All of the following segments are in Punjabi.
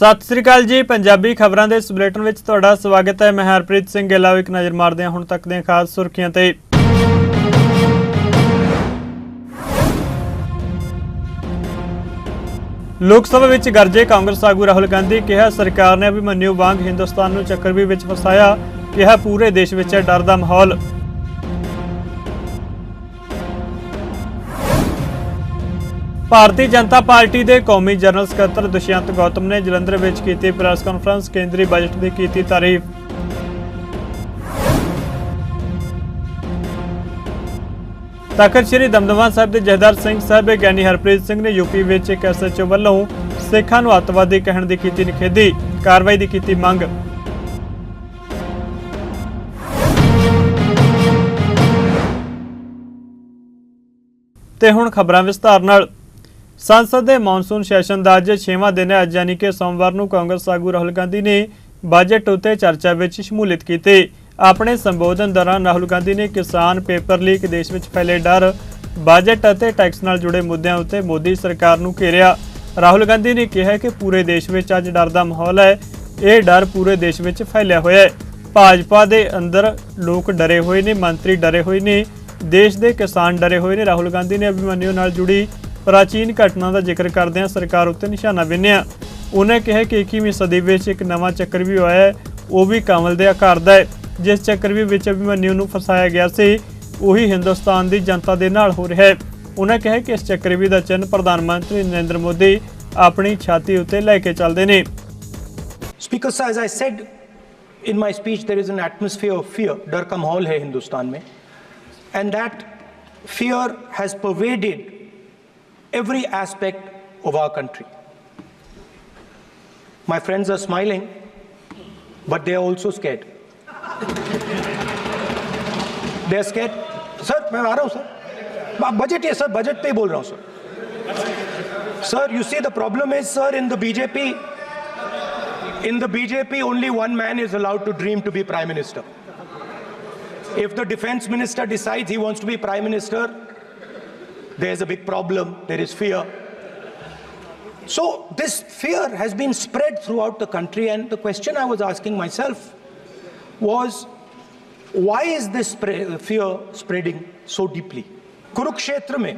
ਸਤਿ ਸ੍ਰੀ ਅਕਾਲ ਜੀ। ਪੰਜਾਬੀ ਖਬਰਾਂ ਦੇ ਇਸ ਬੁਲੇਟਿਨ ਵਿੱਚ ਤੁਹਾਡਾ ਸਵਾਗਤ ਹੈ। ਮੈਂ ਹਰਪ੍ਰੀਤ ਸਿੰਘ ਗਿੱਲਾ ਇੱਕ ਨਜ਼ਰ ਮਾਰਦੇ ਹਾਂ ਹੁਣ ਤੱਕ ਦੀਆਂ ਖਾਸ ਸੁਰਖੀਆਂ ਤੇ। ਲੋਕ ਸਭਾ ਵਿੱਚ ਗਰਜੇ ਕਾਂਗਰਸ ਆਗੂ ਰਾਹੁਲ ਗਾਂਧੀ ਕਿਹਾ, ਸਰਕਾਰ ਨੇ ਅਭਿਮਨਿਊ ਵਾਂਗ ਹਿੰਦੁਸਤਾਨ ਨੂੰ ਚੱਕਰਵੀ ਵਿੱਚ ਫਸਾਇਆ। ਕਿਹਾ, ਪੂਰੇ ਦੇਸ਼ ਵਿੱਚ ਹੈ ਡਰ ਦਾ ਮਾਹੌਲ। ਭਾਰਤੀ ਜਨਤਾ ਪਾਰਟੀ ਦੇ ਕੌਮੀ ਜਨਰਲ ਸਕੱਤਰ ਦੁਸ਼ਯੰਤ ਗੌਤਮ ਨੇ ਜਲੰਧਰ ਵਿੱਚ ਕੀਤੀ ਪ੍ਰੈਸ ਕਾਨਫਰੰਸ, ਕੇਂਦਰੀ ਬਜਟ ਦੀ ਕੀਤੀ ਤਾਰੀਫ। ਤਖਤ ਸ੍ਰੀ ਦਮਦਮਾ ਸਾਹਿਬ ਦੇ ਜਹਦਰ ਸਿੰਘ ਸਾਹਿਬ ਗਿਆਨੀ ਹਰਪ੍ਰੀਤ ਸਿੰਘ ਨੇ ਯੂਪੀ ਵਿੱਚ ਇੱਕ ਐਸਐਚਓ ਵੱਲੋਂ ਸਿੱਖਾਂ ਨੂੰ ਅੱਤਵਾਦੀ ਕਹਿਣ ਦੀ ਕੀਤੀ ਨਿਖੇਧੀ, ਕਾਰਵਾਈ ਦੀ ਕੀਤੀ ਮੰਗ। ਤੇ ਹੁਣ ਖਬਰਾਂ ਵਿਸਤਾਰ ਨਾਲ। ਸੰਸਦ ਦੇ ਮੌਨਸੂਨ ਸੈਸ਼ਨ ਦਾ ਅੱਜ 6ਵਾਂ ਦਿਨ ਹੈ। ਅੱਜ ਯਾਨੀ ਕਿ ਸੋਮਵਾਰ ਨੂੰ ਕਾਂਗਰਸ ਆਗੂ ਰਾਹੁਲ ਗਾਂਧੀ ਨੇ ਬਜਟ ਉੱਤੇ ਚਰਚਾ ਵਿੱਚ ਸ਼ਮੂਲੀਅਤ ਕੀਤੀ। ਆਪਣੇ ਸੰਬੋਧਨ ਦੌਰਾਨ ਰਾਹੁਲ ਗਾਂਧੀ ਨੇ ਕਿਸਾਨ ਪੇਪਰ ਲੀਕ, ਦੇਸ਼ ਵਿੱਚ ਫੈਲੇ ਡਰ ਬਜਟ ਅਤੇ ਟੈਕਸ ਨਾਲ ਜੁੜੇ ਮੁੱਦਿਆਂ ਉੱਤੇ ਮੋਦੀ ਸਰਕਾਰ ਨੂੰ ਘੇਰਿਆ। ਰਾਹੁਲ ਗਾਂਧੀ ਨੇ ਕਿਹਾ ਕਿ ਪੂਰੇ ਦੇਸ਼ ਵਿੱਚ ਅੱਜ ਡਰ ਦਾ ਮਾਹੌਲ ਹੈ। ਇਹ ਡਰ ਪੂਰੇ ਦੇਸ਼ ਵਿੱਚ ਫੈਲਿਆ ਹੋਇਆ ਹੈ। ਭਾਜਪਾ ਦੇ ਅੰਦਰ ਲੋਕ ਡਰੇ ਹੋਏ ਨੇ, ਮੰਤਰੀ ਡਰੇ ਹੋਏ ਨੇ, ਦੇਸ਼ ਦੇ ਕਿਸਾਨ ਡਰੇ ਹੋਏ ਨੇ। ਰਾਹੁਲ ਗਾਂਧੀ ਨੇ ਅਭਿਮਨਿਊ ਨਾਲ ਜੁੜੀ ਪ੍ਰਾਚੀਨ ਘਟਨਾ ਦਾ ਜ਼ਿਕਰ ਕਰਦਿਆਂ ਸਰਕਾਰ ਉੱਤੇ ਨਿਸ਼ਾਨਾ ਵਿੰਨਿਆ ਉਹਨੇ ਕਿਹਾ ਕਿ 21ਵੀਂ ਸਦੀ ਵਿੱਚ ਇੱਕ ਨਵਾਂ ਚੱਕਰ ਵੀ ਹੋਇਆ ਉਹ ਵੀ ਕਮਲ ਦੇ ਆਕਾਰ ਦਾ ਹੈ ਜਿਸ ਚੱਕਰ ਵੀ ਵਿੱਚ ਅਭਿਮਨਿਊ ਨੂੰ ਫਸਾਇਆ ਗਿਆ ਸੀ ਉਹੀ ਹਿੰਦੁਸਤਾਨ ਦੀ ਜਨਤਾ ਦੇ ਨਾਲ ਹੋ ਰਿਹਾ ਹੈ ਉਹਨਾਂ ਕਿਹਾ ਕਿ ਇਸ ਚੱਕਰਵੀ ਦਾ ਚਿੰਨ ਪ੍ਰਧਾਨ ਮੰਤਰੀ ਨਰਿੰਦਰ ਮੋਦੀ ਆਪਣੀ ਛਾਤੀ ਉੱਤੇ ਲੈ ਕੇ ਚੱਲਦੇ ਨੇ speaker Sahib I said in my speech, there is an atmosphere of fear. Darkam Hall hai Hindustan mein. And that fear has pervaded every aspect of our country. My friends are smiling, but they are also scared. they are scared. Sir मैं आ रहा हूँ सर बजट है सर बजट पे ही बोल रहा हूँ sir sir you see the problem is sir in the BJP In the BJP, only one man is allowed to dream to be prime minister. If the defense minister decides he wants to be prime minister, there's a big problem, there is fear. So, this fear has been spread throughout the country, and the question I was asking myself was why is this fear spreading so deeply? Kurukshetra में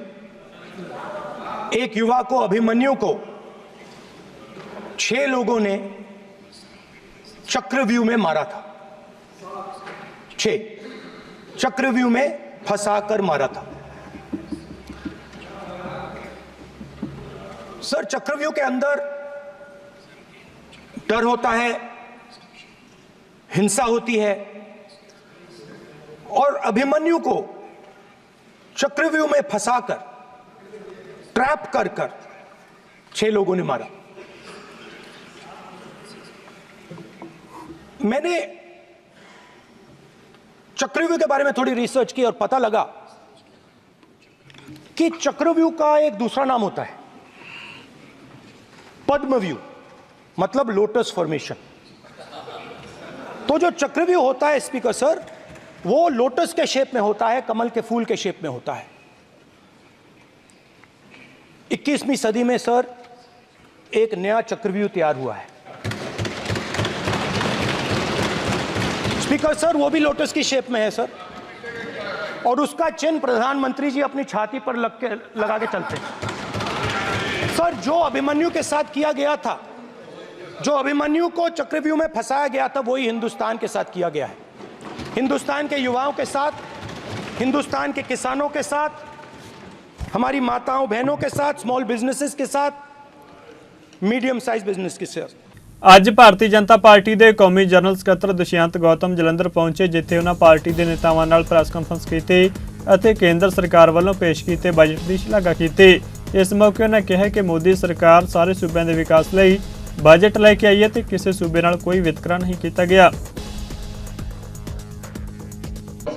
एक युवा को अभिमन्यु को छह लोगों ने चक्रव्यूह में मारा था छह चक्रव्यूह में फंसाकर मारा था सर, चक्रव्यूह के अंदर डर होता है, हिंसा होती है, और अभिमन्यु को चक्रव्यूह में फंसाकर, ट्रैप कर कर छह लोगों ने मारा। मैंने चक्रव्यूह के बारे में थोड़ी रिसर्च की और पता लगा कि चक्रव्यूह का एक दूसरा नाम होता है। पद्मव्यूह मतलब लोटस फॉर्मेशन तो जो चक्रव्यूह होता है स्पीकर सर वो लोटस के शेप में होता है, कमल के फूल के शेप में होता है. 21वीं सदी में सर एक नया चक्रव्यूह तैयार हुआ है. स्पीकर सर वो भी लोटस की शेप में है सर और उसका चिन्ह प्रधानमंत्री जी अपनी छाती पर लग के, लगा के चलते हैं. सर जो अभिमन्यु के साथ किया गया था जो अभिमन्यु को चक्रव्यूह में फंसाया गया था वही हिंदुस्तान के साथ किया गया है हिंदुस्तान के युवाओं के साथ हिंदुस्तान के किसानों के साथ हमारी माताओं बहनों के साथ स्मॉल बिजनेसेस के साथ मीडियम साइज बिजनेस के साथ ਅੱਜ ਭਾਰਤੀ ਜਨਤਾ ਪਾਰਟੀ ਦੇ ਕੌਮੀ ਜਨਰਲ ਸਕੱਤਰ ਦੁਸ਼ਯੰਤ ਗੌਤਮ ਜਲੰਧਰ ਪਹੁੰਚੇ ਜਿੱਥੇ ਉਹਨਾਂ ਪਾਰਟੀ ਦੇ ਨੇਤਾਵਾਂ ਨਾਲ ਪ੍ਰੈਸ ਕਾਨਫਰੰਸ ਕੀਤੀ ਅਤੇ ਕੇਂਦਰ ਸਰਕਾਰ ਵੱਲੋਂ ਪੇਸ਼ ਕੀਤੇ ਬਜਟ ਦੀ ਸ਼ਲਾਘਾ ਕੀਤੀ ਇਸ ਮੌਕੇ ਉਹਨਾਂ ਕਿਹਾ ਕਿ ਮੋਦੀ ਸਰਕਾਰ ਸਾਰੇ ਸੂਬਿਆਂ ਦੇ ਵਿਕਾਸ ਲਈ ਬਜਟ ਲੈ ਕੇ ਆਈ ਹੈ ਤੇ ਕਿਸੇ ਸੂਬੇ ਨਾਲ ਕੋਈ ਵਿਤਕਰਾ ਨਹੀਂ ਕੀਤਾ ਗਿਆ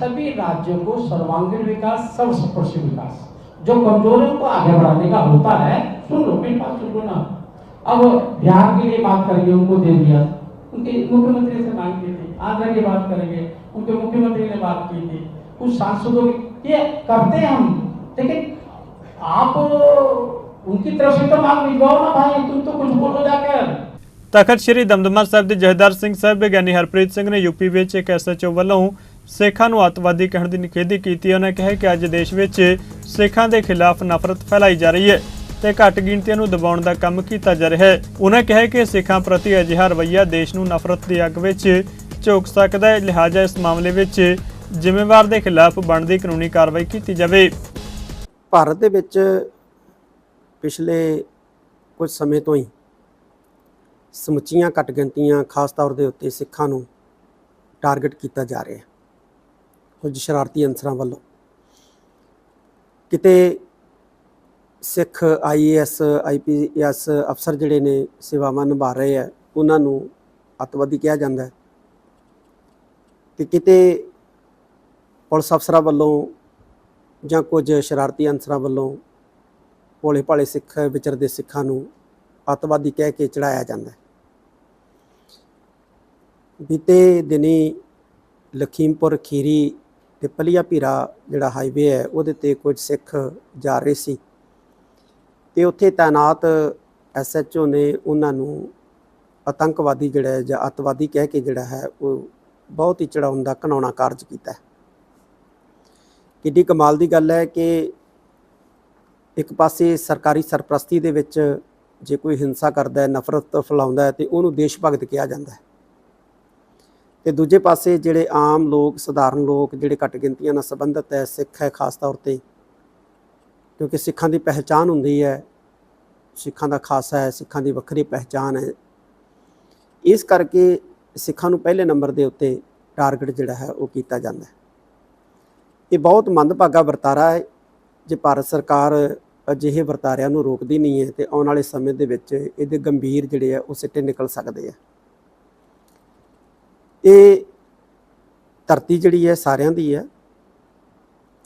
सभी राज्यों को सर्वांगीण विकास सर्वस्पर्शी विकास जो कमजोरियों को आगे बढ़ाने का होता है सुन लो मेरी बात सुन लो ना अब बिहार के लिए बात करेंगे उनको दे दिया उनके मुख्यमंत्री से मांग की थी आंध्र की बात करेंगे उनके मुख्यमंत्री ने बात की थी कुछ सांसदों की ये करते हैं हम लेकिन आप उनकी तरफ से तो मांग भिजवाओ ना भाई तुम तो कुछ बोलो जाकर ਤਖਤ ਸ੍ਰੀ ਦਮਦਮਾ ਸਾਹਿਬ ਦੇ ਜਹਦਾਰ ਸਿੰਘ ਸਾਹਿਬ ਗਿਆਨੀ ਹਰਪ੍ਰੀਤ ਸਿੰਘ ਨੇ ਯੂਪੀ ਵਿੱਚ ਇੱਕ ਐਸਐਚਓ ਵੱਲੋਂ ਸਿੱਖਾਂ ਨੂੰ ਅੱਤਵਾਦੀ ਕਹਿਣ ਦੀ ਨਿਖੇਧੀ ਕੀਤੀ ਉਹਨਾਂ ਕਿਹਾ ਕਿ ਅੱਜ ਦੇਸ਼ ਵਿੱਚ ਸਿੱਖਾਂ ਦੇ ਖਿਲਾਫ ਨਫ਼ਰਤ ਫੈਲਾਈ ਜਾ ਰਹੀ ਹੈ ਤੇ ਘੱਟ ਗਿਣਤੀਆਂ ਨੂੰ ਦਬਾਉਣ ਦਾ ਕੰਮ ਕੀਤਾ ਜਾ ਰਿਹਾ ਹੈ ਉਹਨਾਂ ਕਿਹਾ ਕਿ ਸਿੱਖਾਂ ਪ੍ਰਤੀ ਅਜਿਹਾ ਰਵੱਈਆ ਦੇਸ਼ ਨੂੰ ਨਫ਼ਰਤ ਦੀ ਅੱਗ ਵਿੱਚ ਝੋਕ ਸਕਦਾ ਹੈ ਲਿਹਾਜ਼ਾ ਇਸ ਮਾਮਲੇ ਵਿੱਚ ਜ਼ਿੰਮੇਵਾਰ ਦੇ ਖਿਲਾਫ ਬਣਦੀ ਕਾਨੂੰਨੀ ਕਾਰਵਾਈ ਕੀਤੀ ਜਾਵੇ ਭਾਰਤ ਦੇ ਵਿੱਚ ਪਿਛਲੇ ਕੁਝ ਸਮੇਂ ਤੋਂ ਹੀ ਸਮੁੱਚੀਆਂ ਘੱਟ ਗਿਣਤੀਆਂ ਖਾਸ ਤੌਰ ਦੇ ਉੱਤੇ ਸਿੱਖਾਂ ਨੂੰ ਟਾਰਗੇਟ ਕੀਤਾ ਜਾ ਰਿਹਾ ਹੈ, ਕੁਝ ਸ਼ਰਾਰਤੀ ਅਨਸਰਾਂ ਵੱਲੋਂ। ਕਿਤੇ ਸਿੱਖ ਆਈਏਐਸ ਆਈਪੀਐਸ ਅਫਸਰ ਜਿਹੜੇ ਨੇ ਸੇਵਾਵਾਂ ਨਿਭਾ ਰਹੇ ਆ ਉਹਨਾਂ ਨੂੰ ਅੱਤਵਾਦੀ ਕਿਹਾ ਜਾਂਦਾ ਹੈ। ਤੇ ਕਿਤੇ ਪੁਲਿਸ ਅਫਸਰਾਂ ਵੱਲੋਂ ਜਾਂ ਕੁਝ ਸ਼ਰਾਰਤੀ ਅਨਸਰਾਂ ਵੱਲੋਂ ਭੋਲੇ ਭਾਲੇ ਸਿੱਖ, ਵਿਚਰਦੇ ਸਿੱਖਾਂ ਨੂੰ ਅੱਤਵਾਦੀ ਕਹਿ ਕੇ ਚੜਾਇਆ ਜਾਂਦਾ ਹੈ। ਬੀਤੇ ਦਿਨੀ ਲਖੀਮਪੁਰ ਖੀਰੀ ਤੇ ਪਲੀਆ ਪੀਰਾ ਜਿਹੜਾ ਹਾਈਵੇ ਹੈ, ਉਹਦੇ ਤੇ ਕੁਝ ਸਿੱਖ ਜਾ ਰਹੇ ਸੀ ਤੇ ਉੱਥੇ ਤਾਇਨਾਤ ਐਸਐਚਓ ਨੇ ਉਹਨਾਂ ਨੂੰ ਆਤੰਕਵਾਦੀ ਜਿਹੜਾ ਜਾਂ ਅੱਤਵਾਦੀ ਕਹਿ ਕੇ ਜਿਹੜਾ ਹੈ, ਉਹ ਬਹੁਤ ਹੀ ਚੜਾਉਣ ਦਾ ਘਨਾਉਣਾ ਕਾਰਜ ਕੀਤਾ ਹੈ। ਕਿੱਡੀ ਕਮਾਲ ਦੀ ਗੱਲ ਹੈ ਕਿ ਇੱਕ ਪਾਸੇ ਸਰਕਾਰੀ ਸਰਪ੍ਰਸਤੀ ਦੇ ਵਿੱਚ ਜੇ ਕੋਈ ਹਿੰਸਾ ਕਰਦਾ ਹੈ, ਨਫ਼ਰਤ ਫੈਲਾਉਂਦਾ ਹੈ ਤੇ ਉਹਨੂੰ ਦੇਸ਼ ਭਗਤ ਕਿਹਾ ਜਾਂਦਾ ਹੈ। ਤੇ ਦੂਜੇ ਪਾਸੇ ਜਿਹੜੇ ਆਮ ਲੋਕ, ਸਧਾਰਨ ਲੋਕ ਜਿਹੜੇ ਘੱਟ ਗਿਣਤੀਆਂ ਨਾਲ ਸੰਬੰਧਿਤ ਹੈ, ਸਿੱਖ ਹੈ ਖਾਸ ਤੌਰ ਤੇ, ਕਿਉਂਕਿ ਸਿੱਖਾਂ ਦੀ ਪਹਿਚਾਨ ਹੁੰਦੀ ਹੈ, ਸਿੱਖਾਂ ਦਾ ਖਾਸਾ ਹੈ, ਸਿੱਖਾਂ ਦੀ ਵੱਖਰੀ ਪਹਿਚਾਨ ਹੈ। ਇਸ ਕਰਕੇ ਸਿੱਖਾਂ ਨੂੰ ਪਹਿਲੇ ਨੰਬਰ ਦੇ ਉੱਤੇ ਟਾਰਗੇਟ ਜਿਹੜਾ ਹੈ ਉਹ ਕੀਤਾ ਜਾਂਦਾ ਹੈ। ਇਹ ਬਹੁਤ ਮੰਦਭਾਗਾ ਵਰਤਾਰਾ ਹੈ। ਜੇ ਭਾਰਤ ਸਰਕਾਰ ਅਜਿਹੇ ਵਰਤਾਰਿਆਂ ਨੂੰ ਰੋਕਦੀ ਨਹੀਂ ਹੈ, ਤੇ ਆਉਣ ਵਾਲੇ ਸਮੇਂ ਦੇ ਵਿੱਚ ਇਹਦੇ ਗੰਭੀਰ ਜਿਹੜੇ ਆ, ਉਹ ਸਿੱਟੇ ਨਿਕਲ ਸਕਦੇ ਆ। ਇਹ ਧਰਤੀ ਜਿਹੜੀ ਹੈ, ਸਾਰਿਆਂ ਦੀ ਹੈ।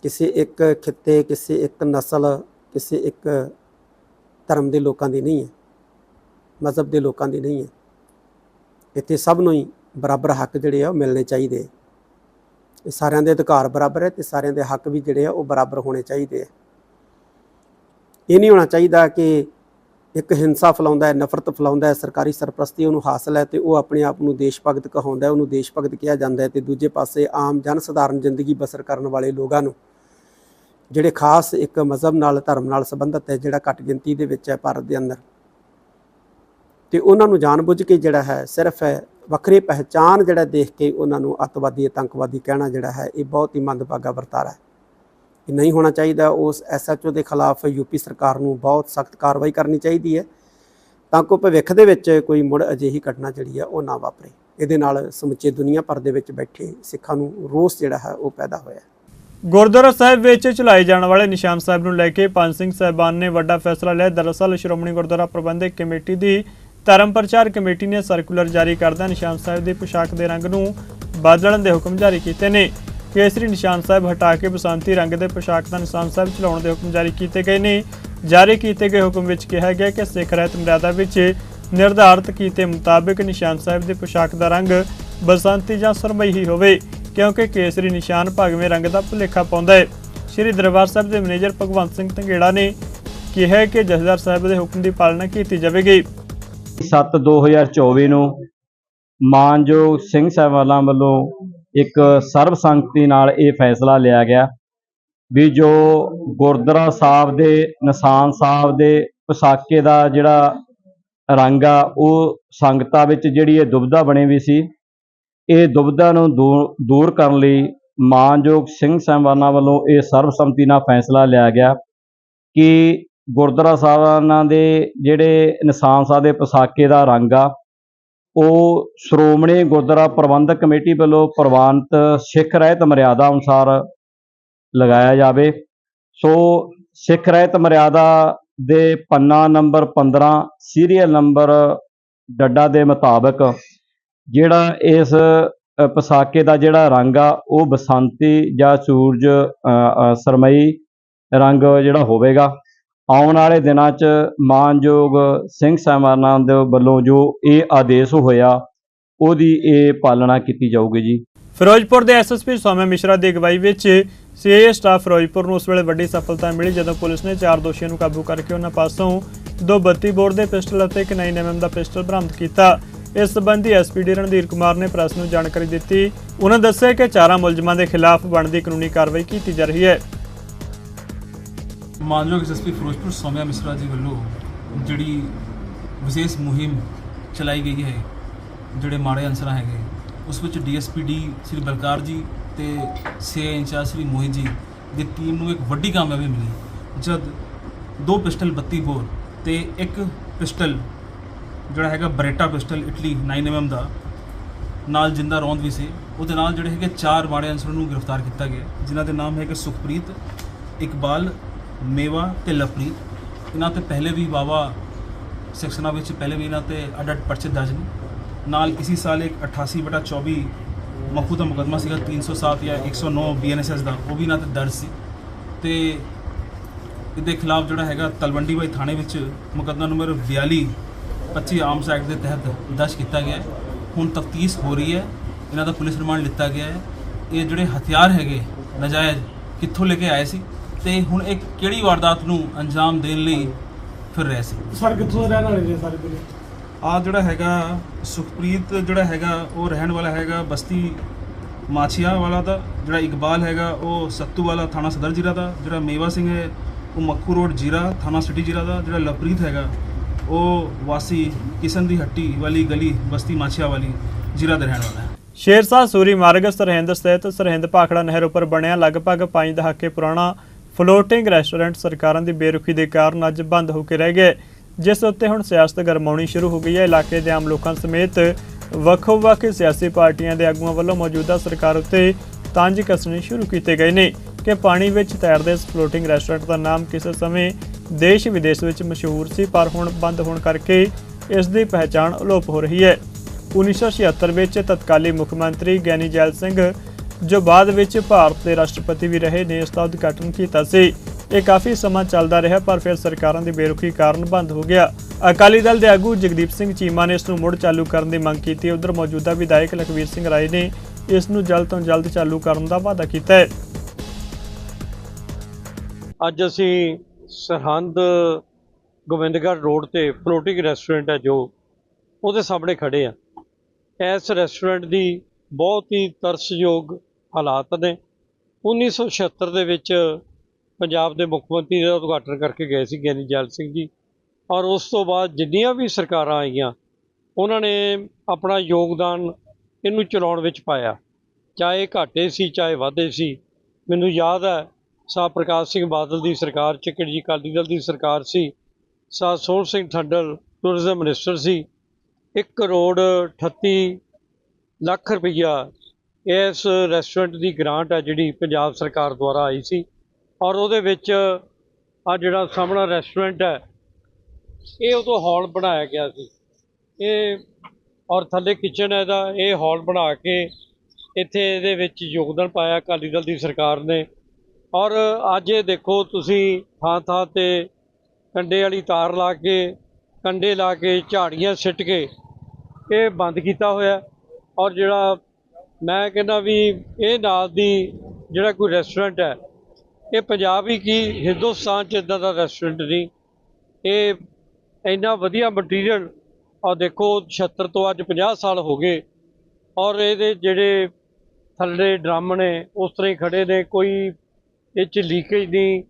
ਕਿਸੇ ਇੱਕ ਖਿੱਤੇ, ਕਿਸੇ ਇੱਕ ਨਸਲ, ਕਿਸੇ ਇੱਕ ਧਰਮ ਦੇ ਲੋਕਾਂ ਦੀ ਨਹੀਂ ਹੈ। ਮਜ਼ਹਬ ਦੇ ਲੋਕਾਂ ਦੀ ਨਹੀਂ ਹੈ। ਇੱਥੇ ਸਭ ਨੂੰ ਹੀ ਬਰਾਬਰ ਹੱਕ ਜਿਹੜੇ ਆ, ਉਹ ਮਿਲਣੇ ਚਾਹੀਦੇ ਆ। ਇਹ ਸਾਰਿਆਂ ਦੇ ਅਧਿਕਾਰ ਬਰਾਬਰ ਹੈ ਤੇ ਸਾਰਿਆਂ ਦੇ ਹੱਕ ਵੀ ਜਿਹੜੇ ਆ ਉਹ ਬਰਾਬਰ ਹੋਣੇ ਚਾਹੀਦੇ ਆ। ਇਹ ਨਹੀਂ ਹੋਣਾ ਚਾਹੀਦਾ ਕਿ ਇੱਕ ਹਿੰਸਾ ਫੈਲਾਉਂਦਾ ਹੈ, ਨਫ਼ਰਤ ਫੈਲਾਉਂਦਾ ਹੈ, ਸਰਕਾਰੀ ਸਰਪ੍ਰਸਤੀ ਉਹਨੂੰ ਹਾਸਲ ਹੈ ਤੇ ਉਹ ਆਪਣੇ ਆਪ ਨੂੰ ਦੇਸ਼ ਭਗਤ ਕਹਾਉਂਦਾ ਉਹਨੂੰ ਦੇਸ਼ ਭਗਤ ਕਿਹਾ ਜਾਂਦਾ ਹੈ ਤੇ ਦੂਜੇ ਪਾਸੇ ਆਮ ਜਨ ਸਧਾਰਨ ਜ਼ਿੰਦਗੀ ਬਸਰ ਕਰਨ ਵਾਲੇ ਲੋਕਾਂ ਨੂੰ ਜਿਹੜੇ ਖਾਸ ਇੱਕ ਮਜ਼ਹਬ ਨਾਲ, ਧਰਮ ਨਾਲ ਸੰਬੰਧਿਤ ਹੈ, ਜਿਹੜਾ ਘੱਟ ਗਿਣਤੀ ਦੇ ਵਿੱਚ ਹੈ ਭਾਰਤ ਦੇ ਅੰਦਰ। ਤੇ ਉਹਨਾਂ ਨੂੰ ਜਾਣਬੁੱਝ ਕੇ ਜਿਹੜਾ ਹੈ ਸਿਰਫ ਵੱਖਰੀ ਪਹਿਚਾਨ ਜਿਹੜਾ ਦੇਖ ਕੇ ਉਹਨਾਂ ਨੂੰ ਅੱਤਵਾਦੀ, ਆਤੰਕਵਾਦੀ ਕਹਿਣਾ ਜਿਹੜਾ ਹੈ, ਇਹ ਬਹੁਤ ਹੀ ਮੰਦਭਾਗਾ ਵਰਤਾਰਾ ਹੈ। ਇਹ ਨਹੀਂ ਹੋਣਾ ਚਾਹੀਦਾ, ਉਸ ਐਸਐਚਓ ਦੇ ਖਿਲਾਫ ਯੂਪੀ ਸਰਕਾਰ ਨੂੰ ਬਹੁਤ ਸਖਤ ਕਾਰਵਾਈ ਕਰਨੀ ਚਾਹੀਦੀ ਹੈ। ਤਾਂ ਕਿ ਭਵਿੱਖ ਦੇ ਵਿੱਚ ਕੋਈ ਮੁੜ ਅਜਿਹੀ ਘਟਨਾ ਜਿਹੜੀ ਹੈ, ਉਹ ਨਾ ਵਾਪਰੇ। ਇਹਦੇ ਨਾਲ ਸਮੁੱਚੇ ਦੁਨੀਆ ਭਰ ਦੇ ਵਿੱਚ ਬੈਠੇ ਸਿੱਖਾਂ ਨੂੰ ਰੋਸ ਜਿਹੜਾ ਹੈ, ਉਹ ਪੈਦਾ ਹੋਇਆ ਗੁਰਦੁਆਰਾ ਸਾਹਿਬ ਵਿੱਚ ਚਲਾਏ ਜਾਣ ਵਾਲੇ ਨਿਸ਼ਾਨ ਸਾਹਿਬ ਨੂੰ ਲੈ ਕੇ ਪੰਜ ਸਿੰਘ ਸਾਹਿਬਾਨ ਨੇ ਵੱਡਾ ਫੈਸਲਾ ਲਿਆ। ਦਰਅਸਲ ਸ਼੍ਰੋਮਣੀ ਗੁਰਦੁਆਰਾ ਪ੍ਰਬੰਧਕ ਕਮੇਟੀ ਦੀ ਧਰਮ ਪ੍ਰਚਾਰ ਕਮੇਟੀ ਨੇ ਸਰਕੂਲਰ ਜਾਰੀ ਕਰਦਿਆਂ ਨਿਸ਼ਾਨ ਸਾਹਿਬ ਦੀ ਪੋਸ਼ਾਕ ਦੇ ਰੰਗ ਨੂੰ ਬਦਲਣ ਦੇ ਹੁਕਮ ਜਾਰੀ ਕੀਤੇ ਨੇ। ਕੇਸਰੀ ਨਿਸ਼ਾਨ ਸਾਹਿਬ ਹਟਾ ਕੇ ਬਸੰਤੀ ਰੰਗ ਦੇ ਪੋਸ਼ਾਕ ਦਾ ਨਿਸ਼ਾਨ ਸਾਹਿਬ ਚਲਾਉਣ ਦੇ ਹੁਕਮ ਜਾਰੀ ਕੀਤੇ ਗਏ ਨੇ। ਜਾਰੀ ਕੀਤੇ ਗਏ ਹੁਕਮ ਵਿੱਚ ਕਿਹਾ ਗਿਆ ਕਿ ਸਿੱਖ ਰਹਿਤ ਮਰਿਆਦਾ ਵਿੱਚ ਨਿਰਧਾਰਤ ਕੀਤੇ ਮੁਤਾਬਕ ਨਿਸ਼ਾਨ ਸਾਹਿਬ ਦੀ ਪੋਸ਼ਾਕ ਦਾ ਰੰਗ ਬਸੰਤੀ ਜਾਂ ਸਰਮਈ ਹੀ ਹੋਵੇ, ਕਿਉਂਕਿ ਕੇਸਰੀ ਨਿਸ਼ਾਨ ਭਗਵੇਂ ਰੰਗ ਦਾ ਭੁਲੇਖਾ ਪਾਉਂਦਾ ਹੈ। ਸ਼੍ਰੀ ਦਰਬਾਰ ਸਾਹਿਬ ਦੇ ਮੈਨੇਜਰ ਭਗਵੰਤ ਸਿੰਘ ਧੰਗੇੜਾ ਨੇ ਕਿਹਾ ਕਿ ਜਥੇਦਾਰ ਸਾਹਿਬ ਦੇ ਹੁਕਮ ਦੀ ਪਾਲਣਾ ਕੀਤੀ ਜਾਵੇਗੀ। 7 2024 ਨੂੰ ਮਾਨਯੋਗ ਸਿੰਘ ਸਾਹਿਬਾਨਾਂ ਵੱਲੋਂ ਇੱਕ ਸਰਬਸੰਮਤੀ ਨਾਲ ਇਹ ਫੈਸਲਾ ਲਿਆ ਗਿਆ ਵੀ ਜੋ ਗੁਰਦੁਆਰਾ ਸਾਹਿਬ ਦੇ, ਨਿਸ਼ਾਨ ਸਾਹਿਬ ਦੇ ਪਸ਼ਾਕੇ ਦਾ ਜਿਹੜਾ ਰੰਗ ਆ, ਉਹ ਸੰਗਤਾਂ ਵਿੱਚ ਜਿਹੜੀ ਇਹ ਦੁਬਧਾ ਬਣੀ ਵੀ ਸੀ, ਇਹ ਦੁਬਧਾ ਨੂੰ ਦੂਰ ਦੂਰ ਕਰਨ ਲਈ ਮਾਨਯੋਗ ਸਿੰਘ ਸਾਹਿਬਾਨਾਂ ਵੱਲੋਂ ਇਹ ਸਰਬਸੰਮਤੀ ਨਾਲ ਫੈਸਲਾ ਲਿਆ ਗਿਆ ਕਿ ਗੁਰਦੁਆਰਾ ਸਾਹਿਬਾਨਾਂ ਦੇ ਜਿਹੜੇ ਨਿਸ਼ਾਨ ਸਾਹਿਬ ਦੇ ਪਸਾਕੇ ਦਾ ਰੰਗ ਆ, ਉਹ ਸ਼੍ਰੋਮਣੀ ਗੁਰਦੁਆਰਾ ਪ੍ਰਬੰਧਕ ਕਮੇਟੀ ਵੱਲੋਂ ਪ੍ਰਵਾਨਿਤ ਸਿੱਖ ਰਹਿਤ ਮਰਿਆਦਾ ਅਨੁਸਾਰ ਲਗਾਇਆ ਜਾਵੇ। ਸੋ ਸਿੱਖ ਰਹਿਤ ਮਰਿਆਦਾ ਦੇ ਪੰਨਾ ਨੰਬਰ 15 ਸੀਰੀਅਲ ਨੰਬਰ ਡੱਡਾ ਦੇ ਮੁਤਾਬਕ ਜਿਹੜਾ ਇਸ ਪਸਾਕੇ ਦਾ ਜਿਹੜਾ ਰੰਗ ਆ, ਉਹ ਬਸੰਤੀ ਜਾਂ ਸੂਰਜ ਸਰਮਈ ਰੰਗ ਜਿਹੜਾ ਹੋਵੇਗਾ। ਆਉਣ ਵਾਲੇ ਦਿਨਾਂ 'ਚ ਮਾਨਯੋਗ ਸਿੰਘ ਸਾਹਿਬਾਨਾਂ ਦੇ ਵੱਲੋਂ ਜੋ ਇਹ ਆਦੇਸ਼ ਹੋਇਆ, ਉਹਦੀ ਇਹ ਪਾਲਣਾ ਕੀਤੀ ਜਾਊਗੀ ਜੀ। ਫਿਰੋਜ਼ਪੁਰ ਦੇ ਐਸਐਸਪੀ ਸੌਮਿਆ ਮਿਸ਼ਰਾ ਦੀ ਅਗਵਾਈ ਵਿੱਚ ਸੀਆਈਏ ਸਟਾਫ ਫਿਰੋਜ਼ਪੁਰ ਨੂੰ ਉਸ ਵੇਲੇ ਵੱਡੀ ਸਫਲਤਾ ਮਿਲੀ, ਜਦੋਂ ਪੁਲਿਸ ਨੇ ਚਾਰ ਦੋਸ਼ੀਆਂ ਨੂੰ ਕਾਬੂ ਕਰਕੇ ਉਹਨਾਂ ਪਾਸੋਂ ਦੋ 32 ਬੋਰ ਦੇ ਪਿਸਟਲ ਅਤੇ ਇੱਕ 9mm ਦਾ ਪਿਸਟਲ ਬਰਾਮਦ ਕੀਤਾ। ਇਸ ਸੰਬੰਧੀ ਐਸਪੀਡੀ ਰਣਧੀਰ ਕੁਮਾਰ ਨੇ ਪ੍ਰੈਸ ਨੂੰ ਜਾਣਕਾਰੀ ਦਿੱਤੀ। ਉਹਨਾਂ ਦੱਸਿਆ ਕਿ ਚਾਰਾਂ ਮੁਲਜ਼ਮਾਂ ਦੇ ਖਿਲਾਫ ਬਣਦੀ ਕਾਨੂੰਨੀ ਕਾਰਵਾਈ ਕੀਤੀ ਜਾ ਰਹੀ ਹੈ। ਮਾਨਯੋਗ ਐਸਐਸਪੀ ਫਿਰੋਜ਼ਪੁਰ ਸੋਮਿਆ ਮਿਸਰਾ ਜੀ ਵੱਲੋਂ ਜਿਹੜੀ ਵਿਸ਼ੇਸ਼ ਮੁਹਿੰਮ ਚਲਾਈ ਗਈ ਹੈ, ਜਿਹੜੇ ਮਾੜੇ ਅਨਸਰਾਂ ਹੈਗੇ, ਉਸ ਵਿੱਚ ਡੀਐਸਪੀਡੀ ਸ੍ਰੀ ਬਲਕਾਰ ਜੀ ਤੇ ਸੀਏ ਇੰਚਾਰਜ ਸ੍ਰੀ ਮੋਹਿਤ ਜੀ ਦੀ ਟੀਮ ਨੂੰ ਇੱਕ ਵੱਡੀ ਕਾਮਯਾਬੀ ਮਿਲੀ। ਜਦ ਦੋ ਪਿਸਟਲ 32 ਬੋਰ ਤੇ ਇੱਕ ਪਿਸਟਲ ਜਿਹੜਾ ਹੈਗਾ ਬਰੇਟਾ ਪਿਸਟਲ ਇਟਲੀ 9mm ਦਾ ਨਾਲ ਜਿੰਦਾ ਰੌਂਦ ਵੀ ਸੀ, ਉਹਦੇ ਨਾਲ ਜਿਹੜੇ ਹੈਗੇ ਚਾਰ ਮਾੜੇ ਅਨਸਰਾਂ ਨੂੰ ਗ੍ਰਿਫਤਾਰ ਕੀਤਾ ਗਿਆ, ਜਿਨ੍ਹਾਂ ਦੇ ਨਾਮ ਹੈਗੇ ਸੁਖਪ੍ਰੀਤ ਇਕਬਾਲ ਮੇਵਾ ਤੇ ਲਵਪ੍ਰੀਤ, ਇਹਨਾਂ ਤੇ ਪਹਿਲੇ ਵੀ ਵਾਵਾ ਸੈਕਸ਼ਨਾਂ ਵਿੱਚ, ਪਹਿਲੇ ਵੀ ਇਹਨਾਂ ਤੇ ਅੱਡ ਅੱਡ ਪਰਚੇ ਦਰਜ ਨੇ। ਨਾਲ ਇਸੀ ਸਾਲ ਇੱਕ 88 ਬਟਾ 24 ਮਖੂ ਦਾ ਮੁਕੱਦਮਾ ਸੀਗਾ 307 ਜਾਂ 109 ਬੀਐਨਐਸਐਸ ਦਾ, ਉਹ ਵੀ ਇਹਨਾਂ ਤੇ ਦਰਜ ਸੀ। ਤੇ ਇਹਦੇ ਖਿਲਾਫ ਜਿਹੜਾ ਹੈਗਾ ਤਲਵੰਡੀ ਬਾਈ ਥਾਣੇ ਵਿੱਚ ਮੁਕੱਦਮਾ ਨੰਬਰ 42 25 ਆਰਮਸ ਐਕਟ ਦੇ ਤਹਿਤ ਦਰਜ ਕੀਤਾ ਗਿਆ ਹੈ। ਹੁਣ ਤਫਤੀਸ਼ ਹੋ ਰਹੀ ਹੈ। ਇਹਨਾਂ ਦਾ ਪੁਲਿਸ ਰਿਮਾਂਡ ਲਿੱਤਾ ਗਿਆ ਹੈ। ਇਹ ਜਿਹੜੇ ਹਥਿਆਰ ਹੈਗੇ, ਨਜਾਇਜ਼, ਕਿੱਥੋਂ ਲੈ ਕੇ ਆਏ ਸੀ? ਤੇ ਹੁਣ ਇਹ ਕਿਹੜੀ ਵਾਰਦਾਤ ਨੂੰ ਅੰਜਾਮ ਦੇਣ ਲਈ ਫਿਰ ਰਹੇ ਸੀ? ਸਰ ਕਿੱਥੋਂ ਦੇ ਰਹਿਣ ਵਾਲੇ ਨੇ ਸਾਰੇ ਵੀਰੇ ਆ ਜਿਹੜਾ ਹੈਗਾ ਸੁਖਪ੍ਰੀਤ ਜਿਹੜਾ ਹੈਗਾ ਉਹ ਰਹਿਣ ਵਾਲਾ ਹੈਗਾ ਬਸਤੀ ਮਾਛੀਆ ਵਾਲਾ ਦਾ ਜਿਹੜਾ ਇਕਬਾਲ ਹੈਗਾ ਉਹ ਸੱਤੂ ਵਾਲਾ ਥਾਣਾ ਸਦਰ ਜੀਰਾ ਦਾ ਜਿਹੜਾ ਮੇਵਾ ਸਿੰਘ ਹੈ ਉਹ ਮੱਖੂ ਰੋਡ ਜੀਰਾ ਥਾਣਾ ਸਿਟੀ ਜੀਰਾ ਦਾ ਜਿਹੜਾ ਲਵਪ੍ਰੀਤ ਹੈਗਾ ਉਹ ਵਾਸੀ ਕਿਸ਼ਨ ਦੀ ਹੱਟੀ ਵਾਲੀ ਗਲੀ ਬਸਤੀ ਮਾਛੀਆ ਵਾਲੀ ਜੀਰਾ ਦਾ ਰਹਿਣ ਵਾਲਾ ਹੈ। ਸ਼ੇਰਸ਼ਾਹ ਸੂਰੀ ਮਾਰਗ ਸਰਹਿੰਦ ਸਥਿਤ ਸਰਹਿੰਦ ਭਾਖੜਾ ਨਹਿਰ ਉੱਪਰ ਬਣਿਆ ਲਗਭਗ 5 ਦਹਾਕੇ ਪੁਰਾਣਾ ਫਲੋਟਿੰਗ ਰੈਸਟੋਰੈਂਟ ਸਰਕਾਰਾਂ ਦੀ ਬੇਰੁਖੀ ਦੇ ਕਾਰਨ ਅੱਜ ਬੰਦ ਹੋ ਕੇ ਰਹਿ ਗਏ। ਜਿਸ ਉੱਤੇ ਹੁਣ ਸਿਆਸਤ ਗਰਮਾਉਣੀ ਸ਼ੁਰੂ ਹੋ ਗਈ ਹੈ। ਇਲਾਕੇ ਦੇ ਆਮ ਲੋਕਾਂ ਸਮੇਤ ਵੱਖੋ-ਵੱਖ ਸਿਆਸੀ ਪਾਰਟੀਆਂ ਦੇ ਆਗੂਆਂ ਵੱਲੋਂ ਮੌਜੂਦਾ ਸਰਕਾਰ ਉੱਤੇ ਤਾਂਜ ਕੱਸਣੇ ਸ਼ੁਰੂ ਕੀਤੇ ਗਏ ਨੇ ਕਿ ਪਾਣੀ ਵਿੱਚ ਤੈਰਦੇ ਇਸ ਫਲੋਟਿੰਗ ਰੈਸਟੋਰੈਂਟ ਦਾ ਨਾਮ ਕਿਸੇ ਸਮੇਂ ਦੇਸ਼ ਵਿਦੇਸ਼ ਵਿੱਚ ਮਸ਼ਹੂਰ ਸੀ, ਪਰ ਹੁਣ ਬੰਦ ਹੋਣ ਕਰਕੇ ਇਸ ਦੀ ਪਹਿਚਾਣ ਅਲੋਪ ਹੋ ਰਹੀ ਹੈ। 1976 ਵਿੱਚ ਤਤਕਾਲੀ ਮੁੱਖ ਮੰਤਰੀ ਗਿਆਨੀ ਜੈਲ ਸਿੰਘ ਜੋ ਬਾਅਦ ਵਿੱਚ ਭਾਰਤ ਦੇ ਰਾਸ਼ਟਰਪਤੀ ਵੀ ਰਹੇ ਨੇ, ਇਸ ਦਾ ਉਦਘਾਟਨ ਕੀਤਾ ਸੀ। ਇਹ ਕਾਫੀ ਸਮਾਂ ਚੱਲਦਾ ਰਿਹਾ, ਪਰ ਫਿਰ ਸਰਕਾਰਾਂ ਦੀ ਬੇਰੁਖੀ ਕਾਰਨ ਬੰਦ ਹੋ ਗਿਆ। ਅਕਾਲੀ ਦਲ ਦੇ ਆਗੂ ਜਗਦੀਪ ਸਿੰਘ ਚੀਮਾ ਨੇ ਇਸ ਨੂੰ ਮੁੜ ਚਾਲੂ ਕਰਨ ਦੀ ਮੰਗ ਕੀਤੀ। ਉਧਰ ਮੌਜੂਦਾ ਵਿਧਾਇਕ ਲਖਵੀਰ ਸਿੰਘ ਰਾਏ ਨੇ ਇਸ ਨੂੰ ਜਲਦ ਤੋਂ ਜਲਦ ਚਾਲੂ ਕਰਨ ਦਾ ਵਾਅਦਾ ਕੀਤਾ ਹੈ। ਅੱਜ ਅਸੀਂ ਸਰਹੰਦ ਗੋਬਿੰਦਗੜ੍ਹ ਰੋਡ ਤੇ ਫਲੋਟਿੰਗ ਰੈਸਟੋਰੈਂਟ ਹੈ ਜੋ, ਉਹਦੇ ਸਾਹਮਣੇ ਖੜੇ ਆ ਇਸ ਰੈਸਟੋਰੈਂਟ ਦੀ ਬਹੁਤ ਹੀ ਤਰਸਯੋਗ ਹਾਲਾਤ ਨੇ। 1976 ਦੇ ਵਿੱਚ ਪੰਜਾਬ ਦੇ ਮੁੱਖ ਮੰਤਰੀ ਦਾ ਉਦਘਾਟਨ ਕਰਕੇ ਗਏ ਸੀ ਗਿਆਨੀ ਜੈਲ ਸਿੰਘ ਜੀ ਔਰ ਉਸ ਤੋਂ ਬਾਅਦ ਜਿੰਨੀਆਂ ਵੀ ਸਰਕਾਰਾਂ ਆਈਆਂ, ਉਹਨਾਂ ਨੇ ਆਪਣਾ ਯੋਗਦਾਨ ਇਹਨੂੰ ਚਲਾਉਣ ਵਿੱਚ ਪਾਇਆ। ਚਾਹੇ ਘਾਟੇ ਸੀ, ਚਾਹੇ ਵਾਧੇ ਸੀ, ਮੈਨੂੰ ਯਾਦ ਹੈ ਸਾਹ ਪ੍ਰਕਾਸ਼ ਸਿੰਘ ਬਾਦਲ ਦੀ ਸਰਕਾਰ, ਚਿੱਕੜ ਜੀ ਅਕਾਲੀ ਦਲ ਦੀ ਸਰਕਾਰ ਸੀ ਸਾਹ ਸੋਹਣ ਸਿੰਘ ਠੰਡਲ ਟੂਰਿਜ਼ਮ ਮਿਨਿਸਟਰ ਸੀ 1 ਕਰੋੜ 38 ਲੱਖ ਰੁਪਈਆ ਇਸ ਰੈਸਟੋਰੈਂਟ ਦੀ ਗ੍ਰਾਂਟ ਹੈ ਜਿਹੜੀ ਪੰਜਾਬ ਸਰਕਾਰ ਦੁਆਰਾ ਆਈ ਸੀ ਔਰ ਉਹਦੇ ਵਿੱਚ ਆ ਜਿਹੜਾ ਸਾਹਮਣਾ ਰੈਸਟੋਰੈਂਟ ਹੈ, ਇਹ ਉਦੋਂ ਹਾਲ ਬਣਾਇਆ ਗਿਆ ਸੀ। ਇਹ ਔਰ ਥੱਲੇ ਕਿਚਨ ਹੈ ਦਾ ਇਹ ਹਾਲ ਬਣਾ ਕੇ ਇੱਥੇ ਇਹਦੇ ਵਿੱਚ ਯੋਗਦਾਨ ਪਾਇਆ ਅਕਾਲੀ ਦਲ ਦੀ ਸਰਕਾਰ ਨੇ। ਔਰ ਅੱਜ ਇਹ ਦੇਖੋ ਤੁਸੀਂ ਥਾਂ ਥਾਂ ਤੇ ਕੰਡੇ ਵਾਲੀ ਤਾਰ ਲਾ ਕੇ, ਕੰਡੇ ਲਾ ਕੇ ਝਾੜੀਆਂ ਸਿੱਟ ਕੇ ਇਹ ਬੰਦ ਕੀਤਾ ਹੋਇਆ। ਔਰ ਜਿਹੜਾ ਮੈਂ ਕਹਿੰਦਾ ਵੀ ਇਹ ਨਾਲ ਦੀ ਜਿਹੜਾ ਕੋਈ ਰੈਸਟੋਰੈਂਟ ਹੈ, ਇਹ ਪੰਜਾਬ ਹੀ ਕੀ, ਹਿੰਦੁਸਤਾਨ 'ਚ ਇਦਾਂ ਦਾ ਰੈਸਟੋਰੈਂਟ ਨਹੀਂ। ਇਹ ਇੰਨਾ ਵਧੀਆ ਮਟੀਰੀਅਲ ਔਰ ਦੇਖੋ 76 ਤੋਂ ਅੱਜ 50 ਸਾਲ ਹੋ ਗਏ ਔਰ ਇਹਦੇ ਜਿਹੜੇ ਥੱਲੇ ਡਰਮ ਨੇ, ਉਸ ਤਰ੍ਹਾਂ ਹੀ ਖੜੇ ਨੇ, ਕੋਈ ਇਹ 'ਚ ਲੀਕੇਜ ਨਹੀਂ,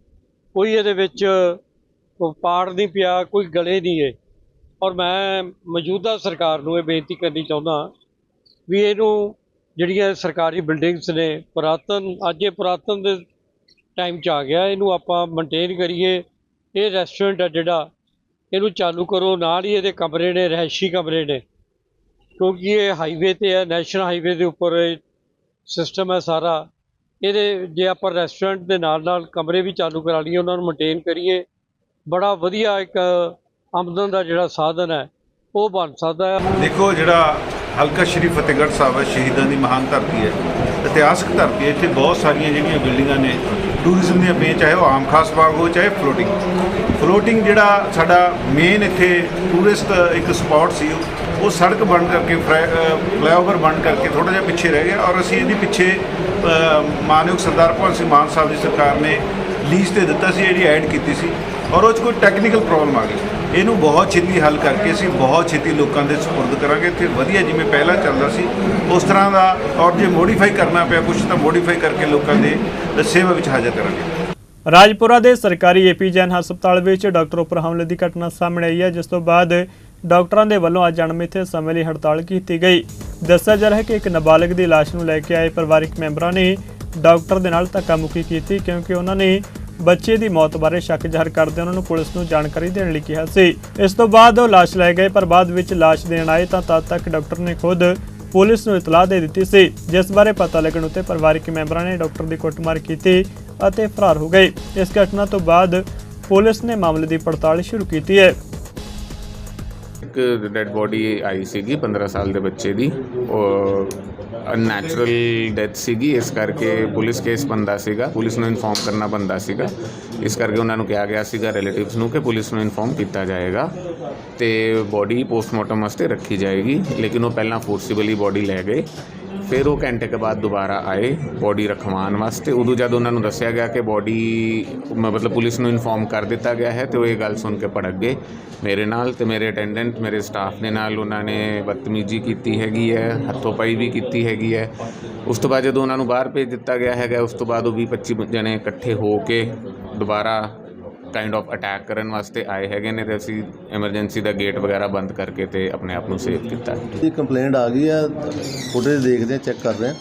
ਕੋਈ ਇਹਦੇ ਵਿੱਚ ਪਾੜ ਨਹੀਂ ਪਿਆ, ਕੋਈ ਗਲੇ ਨਹੀਂ ਹੈ ਔਰ ਮੈਂ ਮੌਜੂਦਾ ਸਰਕਾਰ ਨੂੰ ਇਹ ਬੇਨਤੀ ਕਰਨੀ ਚਾਹੁੰਦਾ ਵੀ ਇਹਨੂੰ ਜਿਹੜੀਆਂ ਸਰਕਾਰੀ ਬਿਲਡਿੰਗਸ ਨੇ, ਪੁਰਾਤਨ, ਅੱਜ ਇਹ ਪੁਰਾਤਨ ਦੇ ਟਾਈਮ 'ਚ ਆ ਗਿਆ, ਇਹਨੂੰ ਆਪਾਂ ਮੇਨਟੇਨ ਕਰੀਏ। ਇਹ ਰੈਸਟੋਰੈਂਟ ਹੈ ਜਿਹੜਾ, ਇਹਨੂੰ ਚਾਲੂ ਕਰੋ, ਨਾਲ ਹੀ ਇਹਦੇ ਕਮਰੇ ਨੇ, ਰਹਿਸ਼ੀ ਕਮਰੇ ਨੇ। ਕਿਉਂਕਿ ਇਹ ਹਾਈਵੇ ਤੇ ਹੈ ਨੈਸ਼ਨਲ ਹਾਈਵੇ ਦੇ ਉੱਪਰ ਸਿਸਟਮ ਹੈ ਸਾਰਾ। ਇਹਦੇ, ਜੇ ਆਪਾਂ ਰੈਸਟੋਰੈਂਟ ਦੇ ਨਾਲ ਨਾਲ ਕਮਰੇ ਵੀ ਚਾਲੂ ਕਰਾ ਲਈਏ, ਉਹਨਾਂ ਨੂੰ ਮੇਨਟੇਨ ਕਰੀਏ। ਬੜਾ ਵਧੀਆ ਇੱਕ ਆਮਦਨ ਦਾ ਜਿਹੜਾ ਸਾਧਨ ਹੈ, ਉਹ ਬਣ ਸਕਦਾ ਹੈ। ਦੇਖੋ ਜਿਹੜਾ ਹਲਕਾ ਸ਼੍ਰੀ ਫਤਿਹਗੜ੍ਹ ਸਾਹਿਬ ਹੈ, ਸ਼ਹੀਦਾਂ ਦੀ ਮਹਾਨ ਧਰਤੀ ਹੈ। ਇਤਿਹਾਸਕ ਧਰਤੀ ਹੈ, ਇੱਥੇ ਬਹੁਤ ਸਾਰੀਆਂ ਜਿਹੜੀਆਂ ਬਿਲਡਿੰਗਾਂ ਨੇ ਟੂਰਿਜ਼ਮ ਦੀਆਂ ਪੇ ਚਾਹੇ ਉਹ ਆਮ ਖਾਸ ਬਾਗ ਹੋ ਚਾਹੇ ਫਲੋਟਿੰਗ ਫਲੋਟਿੰਗ ਜਿਹੜਾ ਸਾਡਾ ਮੇਨ ਇੱਥੇ ਟੂਰਿਸਟ ਇੱਕ ਸਪੌਟ ਸੀ, ਉਹ ਸੜਕ ਬਣ ਕਰਕੇ ਫਲਾਈਓਵਰ ਬਣ ਕਰਕੇ ਥੋੜਾ ਜਿਹਾ ਪਿੱਛੇ ਰਹਿ ਗਿਆ ਔਰ ਅਸੀਂ ਇਹਦੀ ਪਿੱਛੇ ਮਾਨਯੋਗ ਸਰਦਾਰ ਭਗਵੰਤ ਸਿੰਘ ਮਾਨ ਸਾਹਿਬ ਦੀ ਸਰਕਾਰ ਨੇ ਲੀਜ਼ ਤੇ ਦਿੱਤਾ ਸੀ, ਜਿਹੜੀ ਐਡ ਕੀਤੀ ਸੀ। ਔਰ ਉਹ 'ਚ ਕੋਈ ਟੈਕਨੀਕਲ ਪ੍ਰੋਬਲਮ ਆ ਗਈ। ਇਹਨੂੰ ਬਹੁਤ ਛੇਤੀ ਹੱਲ ਕਰਕੇ ਅਸੀਂ ਬਹੁਤ ਛੇਤੀ ਲੋਕਾਂ ਦੇ ਸਪੁਰਦ ਕਰਾਂਗੇ। ਇੱਥੇ ਵਧੀਆ ਜਿਵੇਂ ਪਹਿਲਾਂ ਚੱਲਦਾ ਸੀ, ਉਸ ਤਰ੍ਹਾਂ ਦਾ ਔਰ ਜੇ ਮੋਡੀਫਾਈ ਕਰਨਾ ਪਿਆ ਕੁਝ ਤਾਂ ਮੋਡੀਫਾਈ ਕਰਕੇ ਲੋਕਾਂ ਦੇ ਸੇਵਾ ਵਿੱਚ ਹਾਜ਼ਰ ਕਰਾਂਗੇ। ਰਾਜਪੁਰਾ ਦੇ ਸਰਕਾਰੀ ਏਪੀ ਜੈਨ ਹਸਪਤਾਲ ਵਿੱਚ ਡਾਕਟਰ ਉੱਪਰ ਹਮਲੇ ਦੀ ਘਟਨਾ ਸਾਹਮਣੇ ਆਈ ਹੈ, ਜਿਸ ਤੋਂ ਬਾਅਦ ਡਾਕਟਰਾਂ ਦੇ ਵੱਲੋਂ ਅੱਜ ਅਣਮਿੱਥੇ ਸਮੇਂ ਲਈ ਹੜਤਾਲ ਕੀਤੀ ਗਈ। ਦੱਸਿਆ ਜਾ ਰਿਹਾ ਹੈ ਕਿ ਇੱਕ ਨਾਬਾਲਗ ਦੀ ਲਾਸ਼ ਨੂੰ ਲੈ ਕੇ ਆਏ ਪਰਿਵਾਰਕ ਮੈਂਬਰਾਂ ਨੇ ਡਾਕਟਰ ਦੇ ਨਾਲ ਧੱਕਾ ਧੱਕਾਮੁੱਕੀ ਕੀਤੀ, ਕਿਉਂਕਿ ਉਹਨਾਂ ਨੇ ਬੱਚੇ ਦੀ ਮੌਤ ਬਾਰੇ ਸ਼ੱਕ ਜ਼ਾਹਰ ਕਰਦੇ ਉਹਨਾਂ ਨੂੰ ਪੁਲਿਸ ਨੂੰ ਜਾਣਕਾਰੀ ਦੇਣ ਲਈ ਕਿਹਾ ਸੀ। ਇਸ ਤੋਂ ਬਾਅਦ ਉਹ ਲਾਸ਼ ਲੈ ਗਏ, ਪਰ ਬਾਅਦ ਵਿੱਚ ਲਾਸ਼ ਦੇਣ ਆਏ ਤਾਂ ਤਦ ਤੱਕ ਡਾਕਟਰ ਨੇ ਖੁਦ ਪੁਲਿਸ ਨੂੰ ਇਤਲਾਹ ਦੇ ਦਿੱਤੀ ਸੀ, ਜਿਸ ਬਾਰੇ ਪਤਾ ਲੱਗਣ ਉੱਤੇ ਪਰਿਵਾਰਕ ਮੈਂਬਰਾਂ ਨੇ ਡਾਕਟਰ ਦੀ ਕੁੱਟਮਾਰ ਕੀਤੀ ਅਤੇ ਫਰਾਰ ਹੋ ਗਏ। ਇਸ ਘਟਨਾ ਤੋਂ ਬਾਅਦ ਪੁਲਿਸ ਨੇ ਮਾਮਲੇ ਦੀ ਪੜਤਾਲ ਸ਼ੁਰੂ ਕੀਤੀ ਹੈ। ਇੱਕ ਡੈੱਡ ਬੋਡੀ ਆਈ ਸੀਗੀ 15 ਸਾਲ ਦੇ ਬੱਚੇ ਦੀ। ਅਨਨੈਚੁਰਲ ਡੈਥ ਸੀਗੀ, ਇਸ ਕਰਕੇ ਪੁਲਿਸ ਕੇਸ ਬੰਦਾ ਸੀਗਾ, ਪੁਲਿਸ ਨੂੰ ਇਨਫੋਰਮ ਕਰਨਾ ਬੰਦਾ ਸੀਗਾ। ਇਸ ਕਰਕੇ ਉਹਨਾਂ ਨੂੰ ਕਿਹਾ ਗਿਆ ਸੀਗਾ ਰਿਲੇਟਿਵਸ ਨੂੰ, ਕਿ ਪੁਲਿਸ ਨੂੰ ਇਨਫੋਰਮ ਕੀਤਾ ਜਾਏਗਾ ਤੇ ਬੋਡੀ ਪੋਸਟਮਾਰਟਮ ਵਾਸਤੇ ਰੱਖੀ ਜਾਏਗੀ, ਲੇਕਿਨ ਉਹ ਪਹਿਲਾਂ ਫੋਰਸੀਬਲੀ ਬੋਡੀ ਲੈ ਗਏ। ਫਿਰ ਉਹ ਘੰਟੇ ਕੇ ਬਾਅਦ ਦੁਬਾਰਾ ਆਏ ਬੋਡੀ ਰਖਵਾਉਣ ਵਾਸਤੇ। ਉਦੋਂ ਜਦ ਉਹਨਾਂ ਨੂੰ ਦੱਸਿਆ ਗਿਆ ਕਿ ਬੋਡੀ, ਮਤਲਬ ਪੁਲਿਸ ਨੂੰ ਇਨਫੋਰਮ ਕਰ ਦਿੱਤਾ ਗਿਆ ਹੈ ਤੇ ਉਹ ਇਹ ਗੱਲ ਸੁਣ ਕੇ ਭੜਕ ਗਏ। ਮੇਰੇ ਨਾਲ ਤੇ ਮੇਰੇ ਅਟੈਂਡੈਂਟ, ਮੇਰੇ ਸਟਾਫ ਦੇ ਨਾਲ ਉਹਨਾਂ ਨੇ ਬਦਤਮੀਜ਼ੀ ਕੀਤੀ ਹੈਗੀ ਹੈ ਹੱਥੋਂ-ਪਾਈ ਵੀ ਕੀਤੀ ਹੈਗੀ ਹੈ। ਉਸ ਤੋਂ ਬਾਅਦ ਜਦੋਂ ਉਹਨਾਂ ਨੂੰ ਬਾਹਰ ਭੇਜ ਦਿੱਤਾ ਗਿਆ ਹੈਗਾ, ਉਸ ਤੋਂ ਬਾਅਦ ਉਹ 20-25 ਜਣੇ ਇਕੱਠੇ ਹੋ ਕੇ ਦੁਬਾਰਾ ਕਾਈਂਡ ਆਫ ਅਟੈਕ ਕਰਨ ਵਾਸਤੇ ਆਏ ਹੈਗੇ ਨੇ ਤੇ ਅਸੀਂ ਐਮਰਜੈਂਸੀ ਦਾ ਗੇਟ ਵਗੈਰਾ ਬੰਦ ਕਰਕੇ ਤੇ ਆਪਣੇ ਆਪ ਨੂੰ ਸੇਵ ਕੀਤਾ ਇਹ ਕੰਪਲੇਂਟ ਆ ਗਈ ਆ ਫੁਟੇਜ ਦੇਖਦੇ ਆ ਚੈੱਕ ਕਰ ਰਹੇ ਆ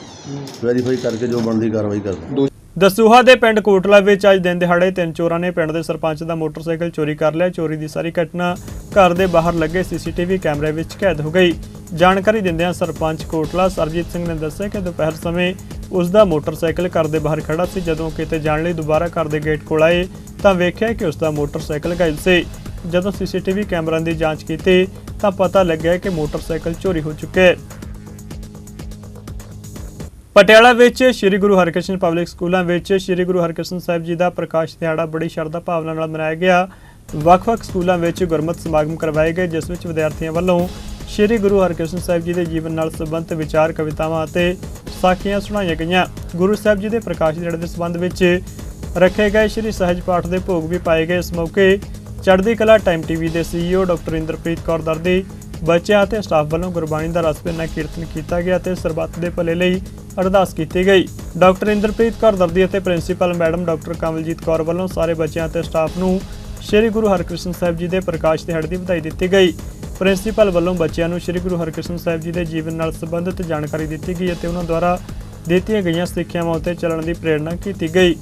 ਵੈਰੀਫਾਈ ਕਰਕੇ ਜੋ ਬਣਦੀ ਕਾਰਵਾਈ ਕਰਦੇ ਆ। ਦਸੂਹਾ ਦੇ ਪਿੰਡ ਕੋਟਲਾ ਵਿੱਚ ਅੱਜ ਦਿਨ ਦਿਹਾੜੇ ਤਿੰਨ ਚੋਰਾਂ ਨੇ ਪਿੰਡ ਦੇ ਸਰਪੰਚ ਦਾ ਮੋਟਰਸਾਈਕਲ ਚੋਰੀ ਕਰ ਲਿਆ। ਚੋਰੀ ਦੀ ਸਾਰੀ ਘਟਨਾ ਘਰ ਦੇ ਬਾਹਰ ਲੱਗੇ ਸੀਸੀਟੀਵੀ ਕੈਮਰੇ ਵਿੱਚ ਕੈਦ ਹੋ ਗਈ। ਜਾਣਕਾਰੀ ਦਿੰਦਿਆਂ ਸਰਪੰਚ ਕੋਟਲਾ ਸਰਜੀਤ ਸਿੰਘ ਨੇ ਦੱਸਿਆ ਕਿ ਦੁਪਹਿਰ ਸਮੇਂ ਉਸ ਦਾ ਮੋਟਰਸਾਈਕਲ ਘਰ ਦੇ ਬਾਹਰ ਖੜਾ ਸੀ। ਜਦੋਂ ਕਿਤੇ ਜਾਣ ਲਈ ਦੁਬਾਰਾ ਘਰ ਦੇ ਗੇਟ ਕੋਲ ਆਏ ਤਾਂ ਵੇਖਿਆ ਕਿ ਉਸ ਦਾ ਮੋਟਰਸਾਈਕਲ ਗਾਇਬ ਸੀ। ਜਦੋਂ ਸੀਸੀਟੀਵੀ ਕੈਮਰਿਆਂ ਦੀ ਜਾਂਚ ਕੀਤੀ ਤਾਂ ਪਤਾ ਲੱਗਿਆ ਕਿ ਮੋਟਰਸਾਈਕਲ ਚੋਰੀ ਹੋ ਚੁੱਕਿਆ ਹੈ। ਪਟਿਆਲਾ ਵਿੱਚ ਸ੍ਰੀ ਗੁਰੂ ਹਰਕ੍ਰਿਸ਼ਨ ਪਬਲਿਕ ਸਕੂਲਾਂ ਵਿੱਚ ਸ੍ਰੀ ਗੁਰੂ ਹਰਕ੍ਰਿਸ਼ਨ ਸਾਹਿਬ ਜੀ ਦਾ ਪ੍ਰਕਾਸ਼ ਦਿਹਾੜਾ ਬੜੀ ਸ਼ਰਧਾ ਭਾਵਨਾ ਨਾਲ ਮਨਾਇਆ ਗਿਆ। ਵੱਖ-ਵੱਖ ਸਕੂਲਾਂ ਵਿੱਚ ਗੁਰਮਤਿ ਸਮਾਗਮ ਕਰਵਾਏ ਗਏ, ਜਿਸ ਵਿੱਚ ਵਿਦਿਆਰਥੀਆਂ ਵੱਲੋਂ ਸ੍ਰੀ ਗੁਰੂ ਹਰਕ੍ਰਿਸ਼ਨ ਸਾਹਿਬ ਜੀ ਦੇ ਜੀਵਨ ਨਾਲ ਸੰਬੰਧਿਤ ਵਿਚਾਰ, ਕਵਿਤਾਵਾਂ ਅਤੇ ਸਾਖੀਆਂ ਸੁਣਾਈਆਂ ਗਈਆਂ। ਗੁਰੂ ਸਾਹਿਬ ਜੀ ਦੇ ਪ੍ਰਕਾਸ਼ ਦਿਹਾੜੇ ਦੇ ਸੰਬੰਧ ਵਿੱਚ ਰੱਖੇ ਗਏ ਸ੍ਰੀ ਸਹਿਜ ਪਾਠ ਦੇ ਭੋਗ ਵੀ ਪਾਏ ਗਏ। ਇਸ ਮੌਕੇ ਚੜ੍ਹਦੀ ਕਲਾ ਟਾਈਮ ਟੀਵੀ ਦੇ ਸੀਈਓ ਡਾਕਟਰ ਇੰਦਰਪ੍ਰੀਤ ਕੌਰ ਦਰਦੀ, ਬੱਚਿਆਂ ਅਤੇ ਸਟਾਫ ਵੱਲੋਂ ਗੁਰਬਾਣੀ ਦਾ ਰਸ ਭਿੰਨਾ ਕੀਰਤਨ ਕੀਤਾ ਗਿਆ ਤੇ ਸਰਬੱਤ ਦੇ ਭਲੇ ਲਈ ਅਰਦਾਸ ਕੀਤੀ ਗਈ। ਡਾਕਟਰ ਇੰਦਰਪ੍ਰੀਤ ਕੌਰ ਦਰਦੀ ਅਤੇ principal madam doctor Kamaljit Kaur ਵੱਲੋਂ ਸਾਰੇ ਬੱਚਿਆਂ ਅਤੇ ਸਟਾਫ ਨੂੰ ਸ੍ਰੀ ਗੁਰੂ ਹਰਕ੍ਰਿਸ਼ਨ ਸਾਹਿਬ ਜੀ ਦੇ ਪ੍ਰਕਾਸ਼ ਦਿਹਾੜੇ ਦੀ ਵਧਾਈ ਦਿੱਤੀ ਗਈ। ਪ੍ਰਿੰਸੀਪਲ ਵੱਲੋਂ ਬੱਚਿਆਂ ਨੂੰ ਸ੍ਰੀ ਗੁਰੂ ਹਰਕ੍ਰਿਸ਼ਨ ਸਾਹਿਬ ਜੀ ਦੇ ਜੀਵਨ ਨਾਲ ਸੰਬੰਧਿਤ ਜਾਣਕਾਰੀ ਦਿੱਤੀ ਗਈ ਅਤੇ ਉਹਨਾਂ ਦੁਆਰਾ ਦਿੱਤੀਆਂ ਗਈਆਂ ਸਿੱਖਿਆਵਾਂ ਉੱਤੇ ਚੱਲਣ ਦੀ ਪ੍ਰੇਰਣਾ ਕੀਤੀ ਗਈ।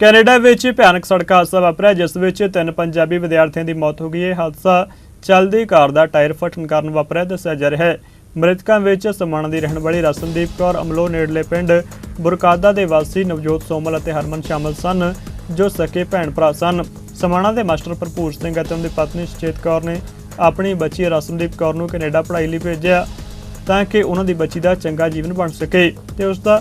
ਕੈਨੇਡਾ ਵਿੱਚ ਭਿਆਨਕ ਸੜਕ ਹਾਦਸਾ ਵਾਪਰਿਆ, ਜਿਸ ਵਿੱਚ ਤਿੰਨ ਪੰਜਾਬੀ ਵਿਦਿਆਰਥੀਆਂ ਦੀ ਮੌਤ ਹੋ ਗਈ। ਹੈ ਹਾਦਸਾ ਚੱਲਦੀ ਕਾਰ ਦਾ ਟਾਇਰ ਫਟਣ ਕਾਰਨ ਵਾਪਰਿਆ, ਦੱਸਿਆ ਜਾ ਰਿਹਾ ਹੈ। ਮ੍ਰਿਤਕਾਂ ਵਿੱਚ ਸਮਾਣਾ ਦੀ ਰਹਿਣ ਵਾਲੀ ਰਸਨਦੀਪ ਕੌਰ ਅਮਲੋ ਨੇੜਲੇ ਪਿੰਡ ਬੁਰਕਾਦਾ ਦੇ ਵਾਸੀ ਨਵਜੋਤ ਸੋਮਲ ਅਤੇ ਹਰਮਨ ਸ਼ਾਮਲ ਸਨ, ਜੋ ਸਕੇ ਭੈਣ ਭਰਾ ਸਨ। ਸਮਾਣਾ ਦੇ ਮਾਸਟਰ ਭਰਪੂਰ ਸਿੰਘ ਅਤੇ ਉਹਦੀ ਪਤਨੀ ਸੁਚੇਤ ਕੌਰ ਨੇ ਆਪਣੀ ਬੱਚੀ ਰਸਨਦੀਪ ਕੌਰ ਨੂੰ ਕੈਨੇਡਾ ਪੜ੍ਹਾਈ ਲਈ ਭੇਜਿਆ ਤਾਂ ਕਿ ਉਹਨਾਂ ਦੀ ਬੱਚੀ ਦਾ ਚੰਗਾ ਜੀਵਨ ਬਣ ਸਕੇ ਤੇ ਉਸ ਦਾ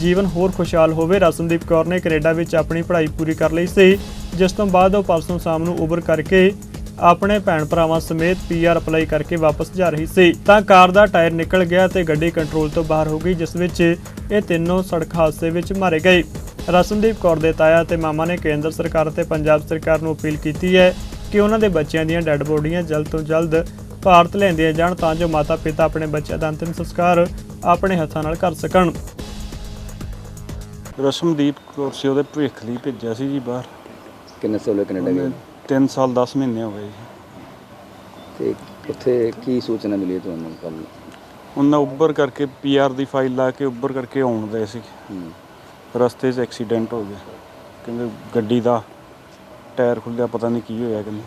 ਜੀਵਨ ਹੋਰ ਖੁਸ਼ਹਾਲ ਹੋਵੇ। ਰਸਮਦੀਪ ਕੌਰ ਨੇ ਕੈਨੇਡਾ ਵਿੱਚ ਆਪਣੀ ਪੜ੍ਹਾਈ ਪੂਰੀ ਕਰ ਲਈ ਸੀ, ਜਿਸ ਤੋਂ ਬਾਅਦ ਉਹ ਪਰਸੋਂ ਸ਼ਾਮ ਨੂੰ ਉਬਰ ਕਰਕੇ ਆਪਣੇ ਭੈਣ ਭਰਾਵਾਂ ਸਮੇਤ ਪੀਆਰ ਅਪਲਾਈ ਕਰਕੇ ਵਾਪਸ ਜਾ ਰਹੀ ਸੀ। ਤਾਂ ਕਾਰ ਦਾ ਟਾਇਰ ਨਿਕਲ ਗਿਆ ਤੇ ਗੱਡੀ ਕੰਟਰੋਲ ਤੋਂ ਬਾਹਰ ਹੋ ਗਈ ਜਿਸ ਵਿੱਚ ਇਹ ਤਿੰਨੋਂ ਸੜਕ ਹਾਦਸੇ ਵਿੱਚ ਮਾਰੇ ਗਏ। ਰਸਮਦੀਪ ਕੌਰ ਦੇ ਤਾਇਆ ਤੇ ਮਾਮਾ ਨੇ ਕੇਂਦਰ ਸਰਕਾਰ ਅਤੇ ਪੰਜਾਬ ਸਰਕਾਰ ਨੂੰ ਅਪੀਲ ਕੀਤੀ ਹੈ ਕਿ ਉਹਨਾਂ ਦੇ ਬੱਚਿਆਂ ਦੀਆਂ ਡੈੱਡ ਬੋਡੀਆਂ ਜਲਦ ਤੋਂ ਜਲਦ ਭਾਰਤ ਲੈਂਦੀਆਂ ਜਾਣ ਤਾਂ ਜੋ ਮਾਤਾ ਪਿਤਾ ਆਪਣੇ ਬੱਚਿਆਂ ਦਾ ਅੰਤਿਮ ਸੰਸਕਾਰ ਆਪਣੇ ਹੱਥਾਂ ਨਾਲ ਕਰ ਸਕਣ। ਰਸ਼ਮਦੀਪ ਕੌਰ ਸੀ ਉਹਦੇ ਭਵਿੱਖ ਲਈ ਭੇਜਿਆ ਸੀ ਜੀ ਬਾਹਰ। ਕਿੰਨੇ ਸਾਲ ਕੈਨੇਡਾ ਗਏ 3 ਸਾਲ 10 ਮਹੀਨੇ ਹੋ ਗਏ ਜੀ। ਤੇ ਉੱਥੇ ਕੀ ਸੂਚਨਾ ਮਿਲੀ ਤੁਹਾਨੂੰ ਕੱਲ ਉਹਨਾਂ ਉੱਬਰ ਕਰਕੇ ਪੀਆਰ ਦੀ ਫਾਈਲ ਲਾ ਕੇ ਉੱਬਰ ਕਰਕੇ ਆਉਣ ਦੇ ਸੀ। ਰਸਤੇ 'ਚ ਐਕਸੀਡੈਂਟ ਹੋ ਗਿਆ। ਕਹਿੰਦੇ ਗੱਡੀ ਦਾ ਟਾਇਰ ਖੁੱਲਿਆ ਪਤਾ ਨਹੀਂ ਕੀ ਹੋਇਆ ਕਹਿੰਦੇ।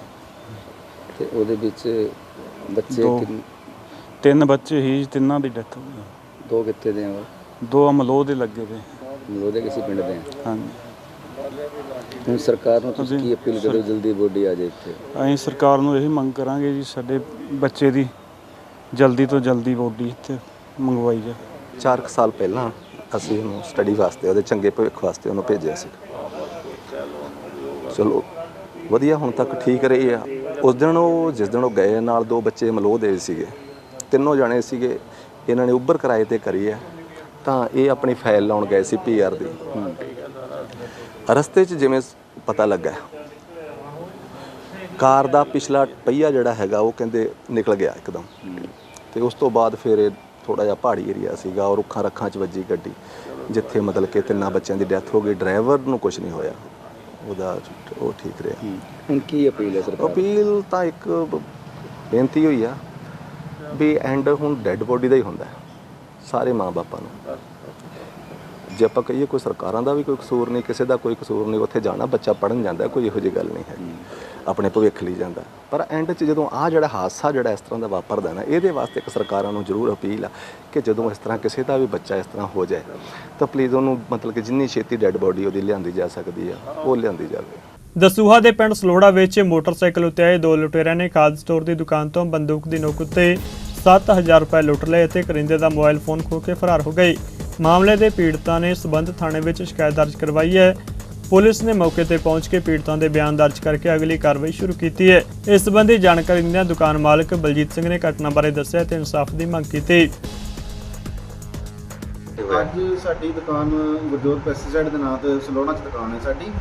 ਤੇ ਉਹਦੇ ਵਿੱਚ ਬੱਚੇ ਦੋ। ਕਿੰਨ- ਤਿੰਨ ਬੱਚੇ ਜੀ, ਤਿੰਨਾਂ ਦੀ ਡੈਥ ਹੋ ਗਈ। ਦੋ ਕਿੱਥੇ ਦੇ ਆ ਦੋ ਅਮਲੋਹ ਦੇ ਲੱਗੇ ਤੇ ਉਹਦੇ ਕਿਸੇ ਪਿੰਡ ਦੇ ਆ? ਹਾਂਜੀ। ਹੁਣ ਸਰਕਾਰ ਨੂੰ ਤੁਸੀਂ ਅਸੀਂ- ਕੀ ਅਪੀਲ ਕਰੋ ਜਲਦੀ ਬੋਡੀ ਆ ਜਾਏ ਇੱਥੇ? ਅਸੀਂ ਸਰਕਾਰ ਨੂੰ ਇਹ ਮੰਗ ਕਰਾਂਗੇ ਜੀ ਸਾਡੇ ਬੱਚੇ ਦੀ ਜਲਦੀ ਤੋਂ ਜਲਦੀ ਬੋਡੀ ਇੱਥੇ ਮੰਗਵਾਈ ਚਾਰ ਕੁ ਸਾਲ ਪਹਿਲਾਂ ਅਸੀਂ ਉਹਨੂੰ ਸਟੱਡੀ ਵਾਸਤੇ ਉਹਦੇ ਚੰਗੇ ਭਵਿੱਖ ਵਾਸਤੇ ਉਹਨੂੰ ਭੇਜਿਆ ਸੀ। ਚਲੋ ਵਧੀਆ ਹੁਣ ਤੱਕ ਠੀਕ ਰਹੀ ਆ। ਉਸ ਦਿਨ ਉਹ ਜਿਸ ਦਿਨ ਉਹ ਗਏ ਨਾਲ ਦੋ ਬੱਚੇ ਮਲੋਹ ਦੇ ਸੀਗੇ। ਤਿੰਨੋਂ ਜਣੇ ਸੀਗੇ। ਇਹਨਾਂ ਨੇ ਉੱਬਰ ਕਿਰਾਏ ਤੇ ਕਰੀ ਹੈ ਤਾਂ ਇਹ ਆਪਣੀ ਫਾਈਲ ਲਾਉਣ ਗਏ ਸੀ ਪੀਆਰ ਦੀ। ਰਸਤੇ 'ਚ ਜਿਵੇਂ ਪਤਾ ਲੱਗਾ ਕਾਰ ਦਾ ਪਿਛਲਾ ਪਹੀਆ ਜਿਹੜਾ ਹੈਗਾ ਉਹ ਕਹਿੰਦੇ ਨਿਕਲ ਗਿਆ ਇੱਕਦਮ। ਤੇ ਉਸ ਤੋਂ ਬਾਅਦ ਫਿਰ ਇਹ ਥੋੜਾ ਜਿਹਾ ਪਹਾੜੀ ਏਰੀਆ ਸੀਗਾ ਔਰ ਰੁੱਖਾਂ ਰੱਖਾਂ 'ਚ ਵੱਜੀ ਗੱਡੀ ਜਿੱਥੇ ਮਤਲਬ ਕਿ ਤਿੰਨਾਂ ਬੱਚਿਆਂ ਦੀ ਡੈਥ ਹੋ ਗਈ। ਡਰਾਈਵਰ ਨੂੰ ਕੁਝ ਨਹੀਂ ਹੋਇਆ। ਉਹਦਾ ਉਹ ਠੀਕ ਰਿਹਾ। ਹੁਣ ਕੀ ਅਪੀਲ ਹੈ ਸਰਕਾਰ? ਅਪੀਲ ਤਾਂ ਇੱਕ ਬੇਨਤੀ ਹੋਈ ਆ ਵੀ ਐਂਡ ਹੁਣ ਡੈੱਡ ਬੋਡੀ ਦਾ ਹੀ ਹੁੰਦਾ ਸਾਰੇ ਮਾਂ-ਬਾਪਾਂ ਨੂੰ। ਜੇ ਆਪਾਂ ਕਹੀਏ ਕੋਈ ਸਰਕਾਰਾਂ ਦਾ ਵੀ ਕੋਈ ਕਸੂਰ ਨਹੀਂ, ਕਿਸੇ ਦਾ ਕੋਈ ਕਸੂਰ ਨਹੀਂ, ਉੱਥੇ ਜਾਣਾ ਬੱਚਾ ਪੜਨ ਜਾਂਦਾ ਕੋਈ ਇਹੋ ਜਿਹੀ ਗੱਲ ਨਹੀਂ ਹੈ। ਆਪਣੇ ਭਵਿੱਖ ਲਈ ਜਾਂਦਾ ਪਰ ਐਂਡ 'ਚ ਜਦੋਂ ਆ ਜਿਹੜਾ ਹਾਦਸਾ ਜਿਹੜਾ ਇਸ ਤਰ੍ਹਾਂ ਦਾ ਵਾਪਰਦਾ ਨਾ, ਇਹਦੇ ਵਾਸਤੇ ਇੱਕ ਸਰਕਾਰਾਂ ਨੂੰ ਜ਼ਰੂਰ ਅਪੀਲ ਆ ਕਿ ਜਦੋਂ ਇਸ ਤਰ੍ਹਾਂ ਕਿਸੇ ਦਾ ਵੀ ਬੱਚਾ ਇਸ ਤਰ੍ਹਾਂ ਹੋ ਜਾਏ, ਤਾਂ ਪਲੀਜ਼ ਉਹਨੂੰ ਮਤਲਬ ਕਿ ਜਿੰਨੀ ਛੇਤੀ ਡੈੱਡ ਬੋਡੀ ਉਹਦੀ ਲਿਆਂਦੀ ਜਾ ਸਕਦੀ ਆ, ਉਹ ਲਿਆਂਦੀ ਜਾਵੇ। ਦਸੂਹਾ ਦੇ ਪਿੰਡ ਸਲੋੜਾ ਵਿੱਚ ਮੋਟਰਸਾਈਕਲ ਉੱਤੇ ਆਏ ਦੋ ਲੁਟੇਰਿਆਂ ਨੇ ਖਾਦ ਸਟੋਰ ਦੀ ਦੁਕਾਨ ਤੋਂ ਬੰਦੂਕ ਦੀ ਨੋਕ ਉੱਤੇ 7000 ਰੁਪਏ ਲੁੱਟ ਲਏ ਅਤੇ ਕਰਿੰਦੇ ਦਾ ਮੋਬਾਈਲ ਫੋਨ ਖੋਹ ਕੇ ਫਰਾਰ ਹੋ ਗਏ। ਮਾਮਲੇ ਦੇ ਪੀੜਤਾਂ ਨੇ ਸਬੰਧ ਥਾਣੇ ਵਿੱਚ ਸ਼ਿਕਾਇਤ ਦਰਜ ਕਰਵਾਈ ਹੈ। ਪੁਲਿਸ ਨੇ ਮੌਕੇ ਤੇ ਪਹੁੰਚ ਕੇ ਪੀੜਤਾਂ ਦੇ ਬਿਆਨ ਦਰਜ ਕਰਕੇ ਅਗਲੀ ਕਾਰਵਾਈ ਸ਼ੁਰੂ ਕੀਤੀ ਹੈ। ਇਸ ਸੰਬੰਧੀ ਜਾਣਕਾਰੀ ਦਿੰਦਿਆਂ ਦੁਕਾਨ ਮਾਲਕ ਬਲਜੀਤ ਸਿੰਘ ਨੇ ਘਟਨਾ ਬਾਰੇ ਦੱਸਿਆ ਤੇ ਇਨਸਾਫ ਦੀ ਮੰਗ ਕੀਤੀ। ਅੱਜ ਸਾਡੀ ਦੁਕਾਨ ਗੁਰਜੋਤ ਪੈਸਟੀਸਾਈਡ ਦੇ ਨਾਂ ਤੇ ਸਲੋਣਾ ਚ ਦੁਕਾਨ ਹੈ ਸਾਡੀ।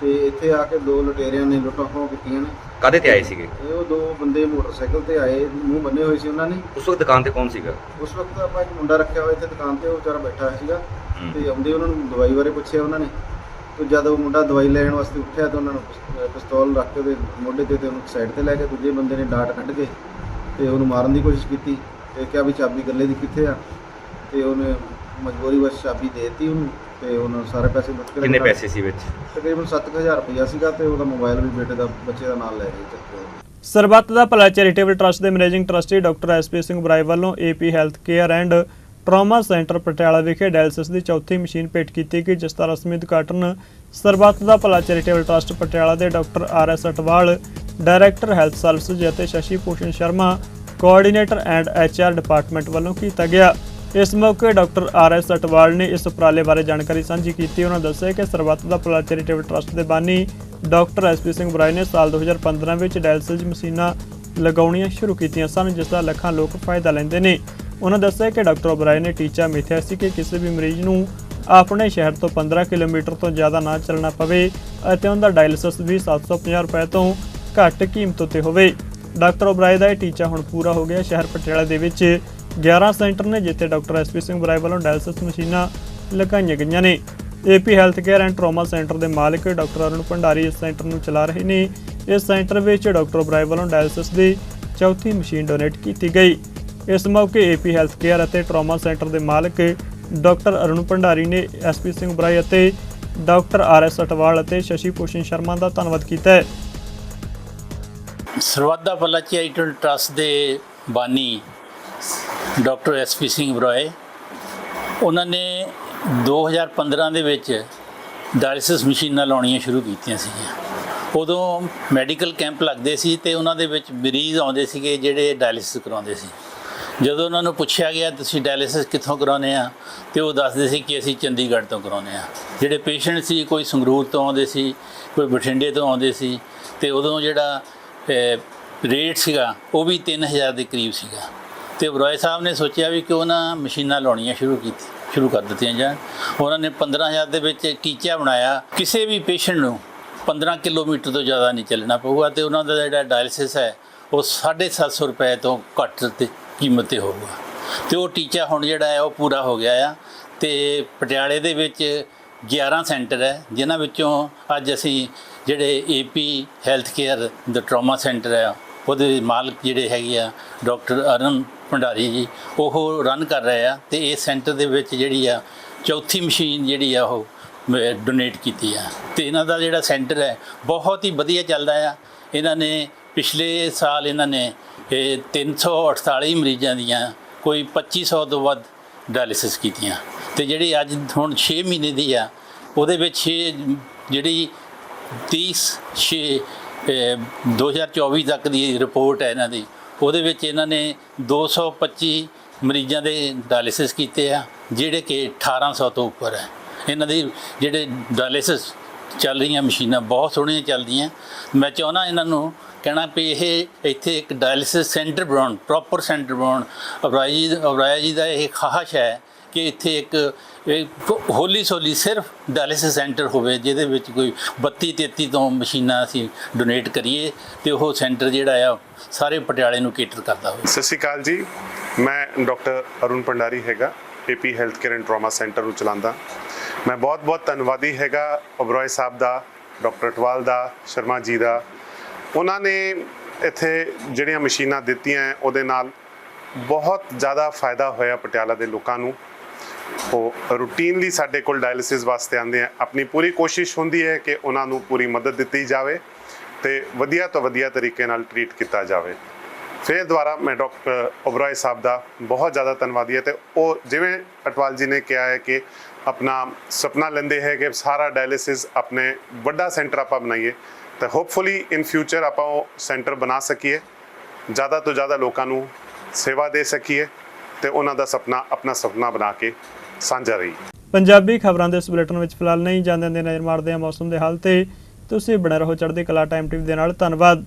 ਤੇ ਇੱਥੇ ਆ ਕੇ ਦੋ ਲੁਟੇਰਿਆਂ ਨੇ ਲੁੱਟਾਂ ਖੋਹ ਕੀਤੀਆਂ ਨੇ। ਕਾਦੇ ਤੇ ਆਏ ਸੀਗੇ? ਇਹ ਉਹ ਦੋ ਬੰਦੇ ਮੋਟਰਸਾਈਕਲ ਤੇ ਆਏ ਮੂੰਹ ਬੰਨੇ ਹੋਏ ਸੀ ਉਹਨਾਂ ਨੇ। ਉਸ ਵਕਤ ਦੁਕਾਨ ਤੇ ਕੌਣ ਸੀਗਾ? ਉਸ ਵਕਤ ਆਪਾਂ ਇੱਕ ਮੁੰਡਾ ਰੱਖਿਆ ਹੋਇਆ ਇੱਥੇ ਦੁਕਾਨ ਤੇ ਉਹ ਵਿਚਾਰਾ ਬੈਠਾ ਹੋਇਆ ਸੀਗਾ। ਤੇ ਆਉਂਦੇ ਉਹਨਾਂ ਨੂੰ ਦਵਾਈ ਬਾਰੇ ਪੁੱਛਿਆ ਉਹਨਾਂ ਨੇ। ਤੇ ਜਦ ਉਹ ਮੁੰਡਾ ਦਵਾਈ ਲੈਣ ਵਾਸਤੇ ਉੱਠਿਆ ਤਾਂ ਉਹਨਾਂ ਨੂੰ ਪਿਸਤੌਲ ਰੱਖ ਕੇ ਉਹਦੇ ਮੋਢੇ ਤੇ ਤੇ ਉਹਨੂੰ ਸਾਈਡ ਤੇ ਲੈ ਕੇ ਦੂਜੇ ਬੰਦੇ ਨੇ ਡਾਟ ਕੱਢ ਕੇ ਤੇ ਉਹਨੂੰ ਮਾਰਨ ਦੀ ਕੋਸ਼ਿਸ਼ ਕੀਤੀ। ਤੇ ਕਿਹਾ ਵੀ ਚਾਬੀ ਗੱਲੇ ਦੀ ਕਿੱਥੇ ਆ? ਤੇ ਉਹਨੇ ਮਜਬੂਰੀ ਵਸ ਚਾਬੀ ਦੇਤੀ ਉਹਨੂੰ। ਤੇ ਉਹਨਾਂ ਸਾਰੇ ਪੈਸੇ ਲੁੱਟ ਕੇ ਕਿੰਨੇ। ਪੈਸੇ ਸੀ ਵਿੱਚ ਤਕਰੀਬਨ 7000 ਰੁਪਇਆ ਸੀਗਾ ਤੇ ਉਹਦਾ ਮੋਬਾਈਲ ਵੀ ਬੇਟੇ ਦਾ ਬੱਚੇ ਦਾ ਨਾਲ ਲੈ ਗਏ ਚੱਕ ਸਰਬੱਤ ਦਾ ਭਲਾ ਚੈਰੀਟੇਬਲ ਟਰਸਟ ਦੇ managing trustee doctor SP Singh Oberoi ਵੱਲੋਂ AP health care and trauma centre Patiala ਵਿਖੇ ਡਾਇਲਸਿਸ ਦੀ ਚੌਥੀ ਮਸ਼ੀਨ ਭੇਟ ਕੀਤੀ ਗਈ ਜਿਸ ਦਾ ਰਸਮੀ ਉਦਘਾਟਨ ਸਰਬੱਤ ਦਾ ਭਲਾ ਚੈਰੀਟੇਬਲ ਟਰਸਟ ਪਟਿਆਲਾ ਦੇ doctor R S Atwal director health services ਅਤੇ Shashi Bhushan Sharma coordinator and HR department ਵੱਲੋਂ ਕੀਤਾ ਗਿਆ ਇਸ ਮੌਕੇ ਡਾਕਟਰ ਆਰ ਐਸ ਅਟਵਾਲ ਨੇ ਇਸ ਉਪਰਾਲੇ ਬਾਰੇ ਜਾਣਕਾਰੀ ਸਾਂਝੀ ਕੀਤੀ। ਉਹਨਾਂ ਦੱਸਿਆ ਕਿ ਸਰਬੱਤ ਦਾ ਭਲਾ ਚੈਰੀਟੇਬਲ ਟਰਸਟ ਦੇ ਬਾਨੀ ਡਾਕਟਰ ਐਸਪੀ ਸਿੰਘ ਬਰਾਏ ਨੇ ਸਾਲ 2015 ਵਿੱਚ ਡਾਇਲਸਿਸ ਮਸ਼ੀਨਾਂ ਲਗਾਉਣੀਆਂ ਸ਼ੁਰੂ ਕੀਤੀਆਂ ਸਨ, ਜਿਸ ਦਾ ਲੱਖਾਂ ਲੋਕ ਫਾਇਦਾ ਲੈਂਦੇ ਨੇ। ਉਹਨਾਂ ਦੱਸਿਆ ਕਿ ਡਾਕਟਰ ਬਰਾਏ ਨੇ ਟੀਚਾ ਮਿਥਿਆ ਸੀ ਕਿ ਕਿਸੇ ਵੀ ਮਰੀਜ਼ ਨੂੰ ਆਪਣੇ ਸ਼ਹਿਰ ਤੋਂ 15 ਕਿਲੋਮੀਟਰ ਤੋਂ ਜ਼ਿਆਦਾ ਨਾ ਚੱਲਣਾ ਪਵੇ ਅਤੇ ਉਹਨਾਂ ਦਾ ਡਾਇਲਸਿਸ ਵੀ 750 ਰੁਪਏ ਤੋਂ ਘੱਟ ਕੀਮਤ ਉੱਤੇ ਹੋਵੇ। ਡਾਕਟਰ ਓਬਰਾਏ ਦਾ ਇਹ ਟੀਚਾ ਹੁਣ ਪੂਰਾ ਹੋ ਗਿਆ ਸ਼ਹਿਰ ਪਟਿਆਲਾ ਦੇ ਵਿੱਚ। 11 ਸੈਂਟਰ ਨੇ ਜਿੱਥੇ ਡਾਕਟਰ ਐਸਪੀ ਸਿੰਘ ਬਰਾਏ ਵੱਲੋਂ ਡਾਇਲਸਿਸ ਮਸ਼ੀਨਾਂ ਲਗਾਈਆਂ ਗਈਆਂ ਨੇ। AP health care and trauma centre ਦੇ ਮਾਲਕ ਡਾਕਟਰ ਅਰੁਣ ਭੰਡਾਰੀ ਇਸ ਸੈਂਟਰ ਨੂੰ ਚਲਾ ਰਹੇ ਨੇ। ਇਸ ਸੈਂਟਰ ਵਿੱਚ ਡਾਕਟਰ ਓਬਰਾਏ ਵੱਲੋਂ ਡਾਇਲਸਿਸ ਦੀ ਚੌਥੀ ਮਸ਼ੀਨ ਡੋਨੇਟ ਕੀਤੀ ਗਈ। ਇਸ ਮੌਕੇ ਏਪੀ ਹੈਲਥ ਕੇਅਰ ਅਤੇ ਟਰੋਮਾ ਸੈਂਟਰ ਦੇ ਮਾਲਕ ਡਾਕਟਰ ਅਰੁਣ ਭੰਡਾਰੀ ਨੇ ਐਸਪੀ ਸਿੰਘ ਬਰਾਏ ਅਤੇ ਡਾਕਟਰ ਆਰ ਐਸ ਅਟਵਾਲ ਅਤੇ ਸ਼ਸ਼ੀ ਭੂਸ਼ਣ ਸ਼ਰਮਾ ਦਾ ਧੰਨਵਾਦ ਕੀਤਾ ਹੈ। ਸਰਬੱਤ ਦਾ ਭਲਾ ਟਰਸਟ ਦੇ ਬਾਨੀ ਡਾਕਟਰ ਐਸਪੀ ਸਿੰਘ ਬਰਾਏ, ਉਹਨਾਂ ਨੇ 2015 ਦੇ ਵਿੱਚ ਡਾਇਲਿਸਿਸ ਮਸ਼ੀਨਾਂ ਲਾਉਣੀਆਂ ਸ਼ੁਰੂ ਕੀਤੀਆਂ ਸੀਗੀਆਂ। ਉਦੋਂ ਮੈਡੀਕਲ ਕੈਂਪ ਲੱਗਦੇ ਸੀ ਤੇ ਉਹਨਾਂ ਦੇ ਵਿੱਚ ਮਰੀਜ਼ ਆਉਂਦੇ ਸੀਗੇ ਜਿਹੜੇ ਡਾਇਲਿਸਿਸ ਕਰਾਉਂਦੇ ਸੀ। ਜਦੋਂ ਉਹਨਾਂ ਨੂੰ ਪੁੱਛਿਆ ਗਿਆ, ਤੁਸੀਂ ਡਾਇਲਿਸਿਸ ਕਿੱਥੋਂ ਕਰਾਉਂਦੇ ਆ? ਤੇ ਉਹ ਦੱਸਦੇ ਸੀ ਕਿ ਅਸੀਂ ਚੰਡੀਗੜ੍ਹ ਤੋਂ ਕਰਾਉਂਦੇ ਆ। ਜਿਹੜੇ ਪੇਸ਼ੈਂਟ ਸੀ, ਕੋਈ ਸੰਗਰੂਰ ਤੋਂ ਆਉਂਦੇ ਸੀ, ਕੋਈ ਬਠਿੰਡੇ ਤੋਂ ਆਉਂਦੇ ਸੀ ਤੇ ਉਦੋਂ ਜਿਹੜਾ ਰੇਟ ਸੀਗਾ, ਉਹ ਵੀ 3000 ਦੇ ਕਰੀਬ ਸੀਗਾ। ਤੇ ਬਰੋਏ ਸਾਹਿਬ ਨੇ ਸੋਚਿਆ ਵੀ ਕਿਉਂ ਨਾ ਮਸ਼ੀਨਾਂ ਲਾਉਣੀਆਂ ਸ਼ੁਰੂ ਕੀਤੀ, ਸ਼ੁਰੂ ਕਰ ਦਿੱਤੀਆਂ ਜਾਣ। ਉਹਨਾਂ ਨੇ 15000 ਦੇ ਵਿੱਚ ਟੀਚਾ ਬਣਾਇਆ। ਕਿਸੇ ਵੀ ਪੇਸ਼ੈਂਟ ਨੂੰ 15 ਕਿਲੋਮੀਟਰ ਤੋਂ ਜ਼ਿਆਦਾ ਨਹੀਂ ਚੱਲਣਾ ਪਊਗਾ ਤੇ ਉਹਨਾਂ ਦਾ ਜਿਹੜਾ ਡਾਇਲਿਸਿਸ ਹੈ, ਉਹ 750 ਰੁਪਏ ਤੋਂ ਘੱਟ ਤੇ ਕੀਮਤ ਤੇ ਹੋਊਗਾ। ਤੇ ਉਹ ਟੀਚਾ ਹੁਣ ਜਿਹੜਾ ਹੈ, ਉਹ ਪੂਰਾ ਹੋ ਗਿਆ ਆ। ਤੇ ਪਟਿਆਲੇ ਦੇ ਵਿੱਚ 11 ਸੈਂਟਰ ਹੈ, ਜਿਨ੍ਹਾਂ ਵਿੱਚੋਂ ਅੱਜ ਅਸੀਂ ਜਿਹੜੇ ਏਪੀ ਹੈਲਥ ਕੇਅਰ ਦਾ ਟਰਾਮਾ ਸੈਂਟਰ ਹੈ ਉਹਦੇ ਮਾਲਕ ਜਿਹੜੇ ਹੈਗੇ ਆ, ਡਾਕਟਰ ਅਰਨ ਭੰਡਾਰੀ ਜੀ, ਉਹ ਰਨ ਕਰ ਰਹੇ ਆ ਤੇ ਇਸ ਸੈਂਟਰ ਦੇ ਵਿੱਚ ਜਿਹੜੀ ਆ, ਚੌਥੀ ਮਸ਼ੀਨ ਜਿਹੜੀ ਆ ਉਹ ਡੋਨੇਟ ਕੀਤੀ ਆ। ਤੇ ਇਹਨਾਂ ਦਾ ਜਿਹੜਾ ਸੈਂਟਰ ਹੈ, ਬਹੁਤ ਹੀ ਵਧੀਆ ਚੱਲਦਾ ਆ। ਇਹਨਾਂ ਨੇ ਪਿਛਲੇ ਸਾਲ ਇਹਨਾਂ ਨੇ, ਇਹ 348 ਮਰੀਜ਼ਾਂ ਦੀਆਂ ਕੋਈ 2500 ਤੋਂ ਵੱਧ ਡਾਇਲਿਸਿਸ ਕੀਤੀਆਂ। ਤੇ ਜਿਹੜੀ ਅੱਜ ਹੁਣ 6 ਮਹੀਨੇ ਦੀ ਆ, ਉਹਦੇ ਵਿੱਚ ਇਹ ਜਿਹੜੀ 30 6 2024 ਤੱਕ ਦੀ ਰਿਪੋਰਟ ਹੈ ਇਹਨਾਂ ਦੀ। ਉਹਦੇ ਵਿੱਚ ਇਹਨਾਂ ਨੇ 225 ਮਰੀਜ਼ਾਂ ਦੇ ਡਾਇਲਿਸਿਸ ਕੀਤੇ ਆ, ਜਿਹੜੇ ਕਿ 1800 ਤੋਂ ਉੱਪਰ ਹੈ। ਇਹਨਾਂ ਦੇ ਜਿਹੜੇ ਡਾਇਲਿਸਿਸ ਚੱਲ ਰਹੀਆਂ ਮਸ਼ੀਨਾਂ ਬਹੁਤ ਸੋਹਣੀਆਂ ਚੱਲਦੀਆਂ। ਮੈਂ ਚਾਹੁੰਦਾ ਇਹਨਾਂ ਨੂੰ ਕਹਿਣਾ ਵੀ ਇਹ ਇੱਥੇ ਇੱਕ ਡਾਇਲਿਸਿਸ ਸੈਂਟਰ ਬਣਾਉਣ ਪ੍ਰੋਪਰ ਸੈਂਟਰ ਬਣਾਉਣ। ਅਬਰਾਇਆ ਜੀ ਅਬਰਾਇਆ ਜੀ ਦਾ ਇਹ ਖਾਹਸ਼ ਹੈ ਕਿ ਇੱਥੇ ਇੱਕ ਇਹ ਹੋਲੀ ਸੋਲੀ ਸਿਰਫ ਡਾਇਲਿਸਿਸ ਸੈਂਟਰ ਹੋਵੇ ਜਿਹਦੇ ਵਿੱਚ ਕੋਈ 32 33 ਤੋਂ ਮਸ਼ੀਨਾਂ ਅਸੀਂ ਡੋਨੇਟ ਕਰੀਏ ਤੇ ਉਹ ਸੈਂਟਰ ਜਿਹੜਾ ਆ ਸਾਰੇ ਪਟਿਆਲੇ ਨੂੰ ਕੇਟਰ ਕਰਦਾ ਹੋਵੇ। ਸਤਿ ਸ਼੍ਰੀ ਅਕਾਲ ਜੀ। ਮੈਂ ਡਾਕਟਰ ਅਰੁਣ ਭੰਡਾਰੀ ਹੈਗਾ AP health care and trauma centre ਨੂੰ ਚਲਾਉਂਦਾ। ਮੈਂ ਬਹੁਤ ਬਹੁਤ ਧੰਨਵਾਦੀ ਹੈਗਾ ਓਬਰੋਏ ਸਾਹਿਬ ਦਾ ਡਾਕਟਰ ਅਟਵਾਲ ਦਾ ਸ਼ਰਮਾ ਜੀ ਦਾ। ਉਹਨਾਂ ਨੇ ਇੱਥੇ ਜਿਹੜੀਆਂ ਮਸ਼ੀਨਾਂ ਦਿੱਤੀਆਂ ਹੈ, ਉਹਦੇ ਨਾਲ ਬਹੁਤ ਜ਼ਿਆਦਾ ਫਾਇਦਾ ਹੋਇਆ ਪਟਿਆਲਾ ਦੇ ਲੋਕਾਂ ਨੂੰ। ਉਹ ਰੂਟੀਨਲੀ ਸਾਡੇ ਕੋਲ ਡਾਇਲਿਸਿਸ ਵਾਸਤੇ ਆਉਂਦੇ ਆ। ਆਪਣੀ ਪੂਰੀ ਕੋਸ਼ਿਸ਼ ਹੁੰਦੀ ਹੈ ਕਿ ਉਹਨਾਂ ਨੂੰ ਪੂਰੀ ਮਦਦ ਦਿੱਤੀ ਜਾਵੇ ਤੇ ਵਧੀਆ ਤੋਂ ਵਧੀਆ ਤਰੀਕੇ ਨਾਲ ਟਰੀਟ ਕੀਤਾ ਜਾਵੇ। ਫਿਰ ਦੁਬਾਰਾ ਮੈਂ ਡਾਕਟਰ ਓਬਰਾਏ ਸਾਹਿਬ ਦਾ ਬਹੁਤ ਜ਼ਿਆਦਾ ਧੰਨਵਾਦੀ ਹਾਂ ਤੇ ਉਹ ਜਿਵੇਂ ਅਟਵਾਲ ਜੀ ਨੇ ਕਿਹਾ ਹੈ ਕਿ ਆਪਣਾ ਸੁਪਨਾ ਲੈਂਦੇ ਹੈ ਕਿ ਸਾਰਾ ਡਾਇਲਿਸਿਸ ਆਪਣੇ ਵੱਡਾ ਸੈਂਟਰ ਆਪਾਂ ਬਣਾਈਏ, ਤਾਂ ਹੋਪਫੁਲੀ ਇਨ ਫਿਊਚਰ ਆਪਾਂ ਉਹ ਸੈਂਟਰ ਬਣਾ ਸਕੀਏ, ਜ਼ਿਆਦਾ ਤੋਂ ਜ਼ਿਆਦਾ ਲੋਕਾਂ ਨੂੰ ਸੇਵਾ ਦੇ ਸਕੀਏ ਤੇ ਉਹਨਾਂ ਦਾ ਸੁਪਨਾ ਆਪਣਾ ਸੁਪਨਾ ਬਣਾ ਕੇ ਸਾਂਝਾ ਰਹੀ ਪੰਜਾਬੀ ਖਬਰਾਂ ਦੇ ਇਸ ਬੁਲੇਟਿਨ ਵਿੱਚ ਫਿਲਹਾਲ ਨਹੀਂ ਜਾਂਦੇ ਦੇ ਨਜ਼ਰ ਮਾਰਦੇ ਹਾਂ ਮੌਸਮ ਦੇ ਹਾਲ ਤੇ। ਤੁਸੀਂ ਬਣੇ ਰਹੋ ਚੜ੍ਹਦੀ ਕਲਾ ਟਾਈਮ ਟੀਵੀ ਦੇ ਨਾਲ। ਧੰਨਵਾਦ।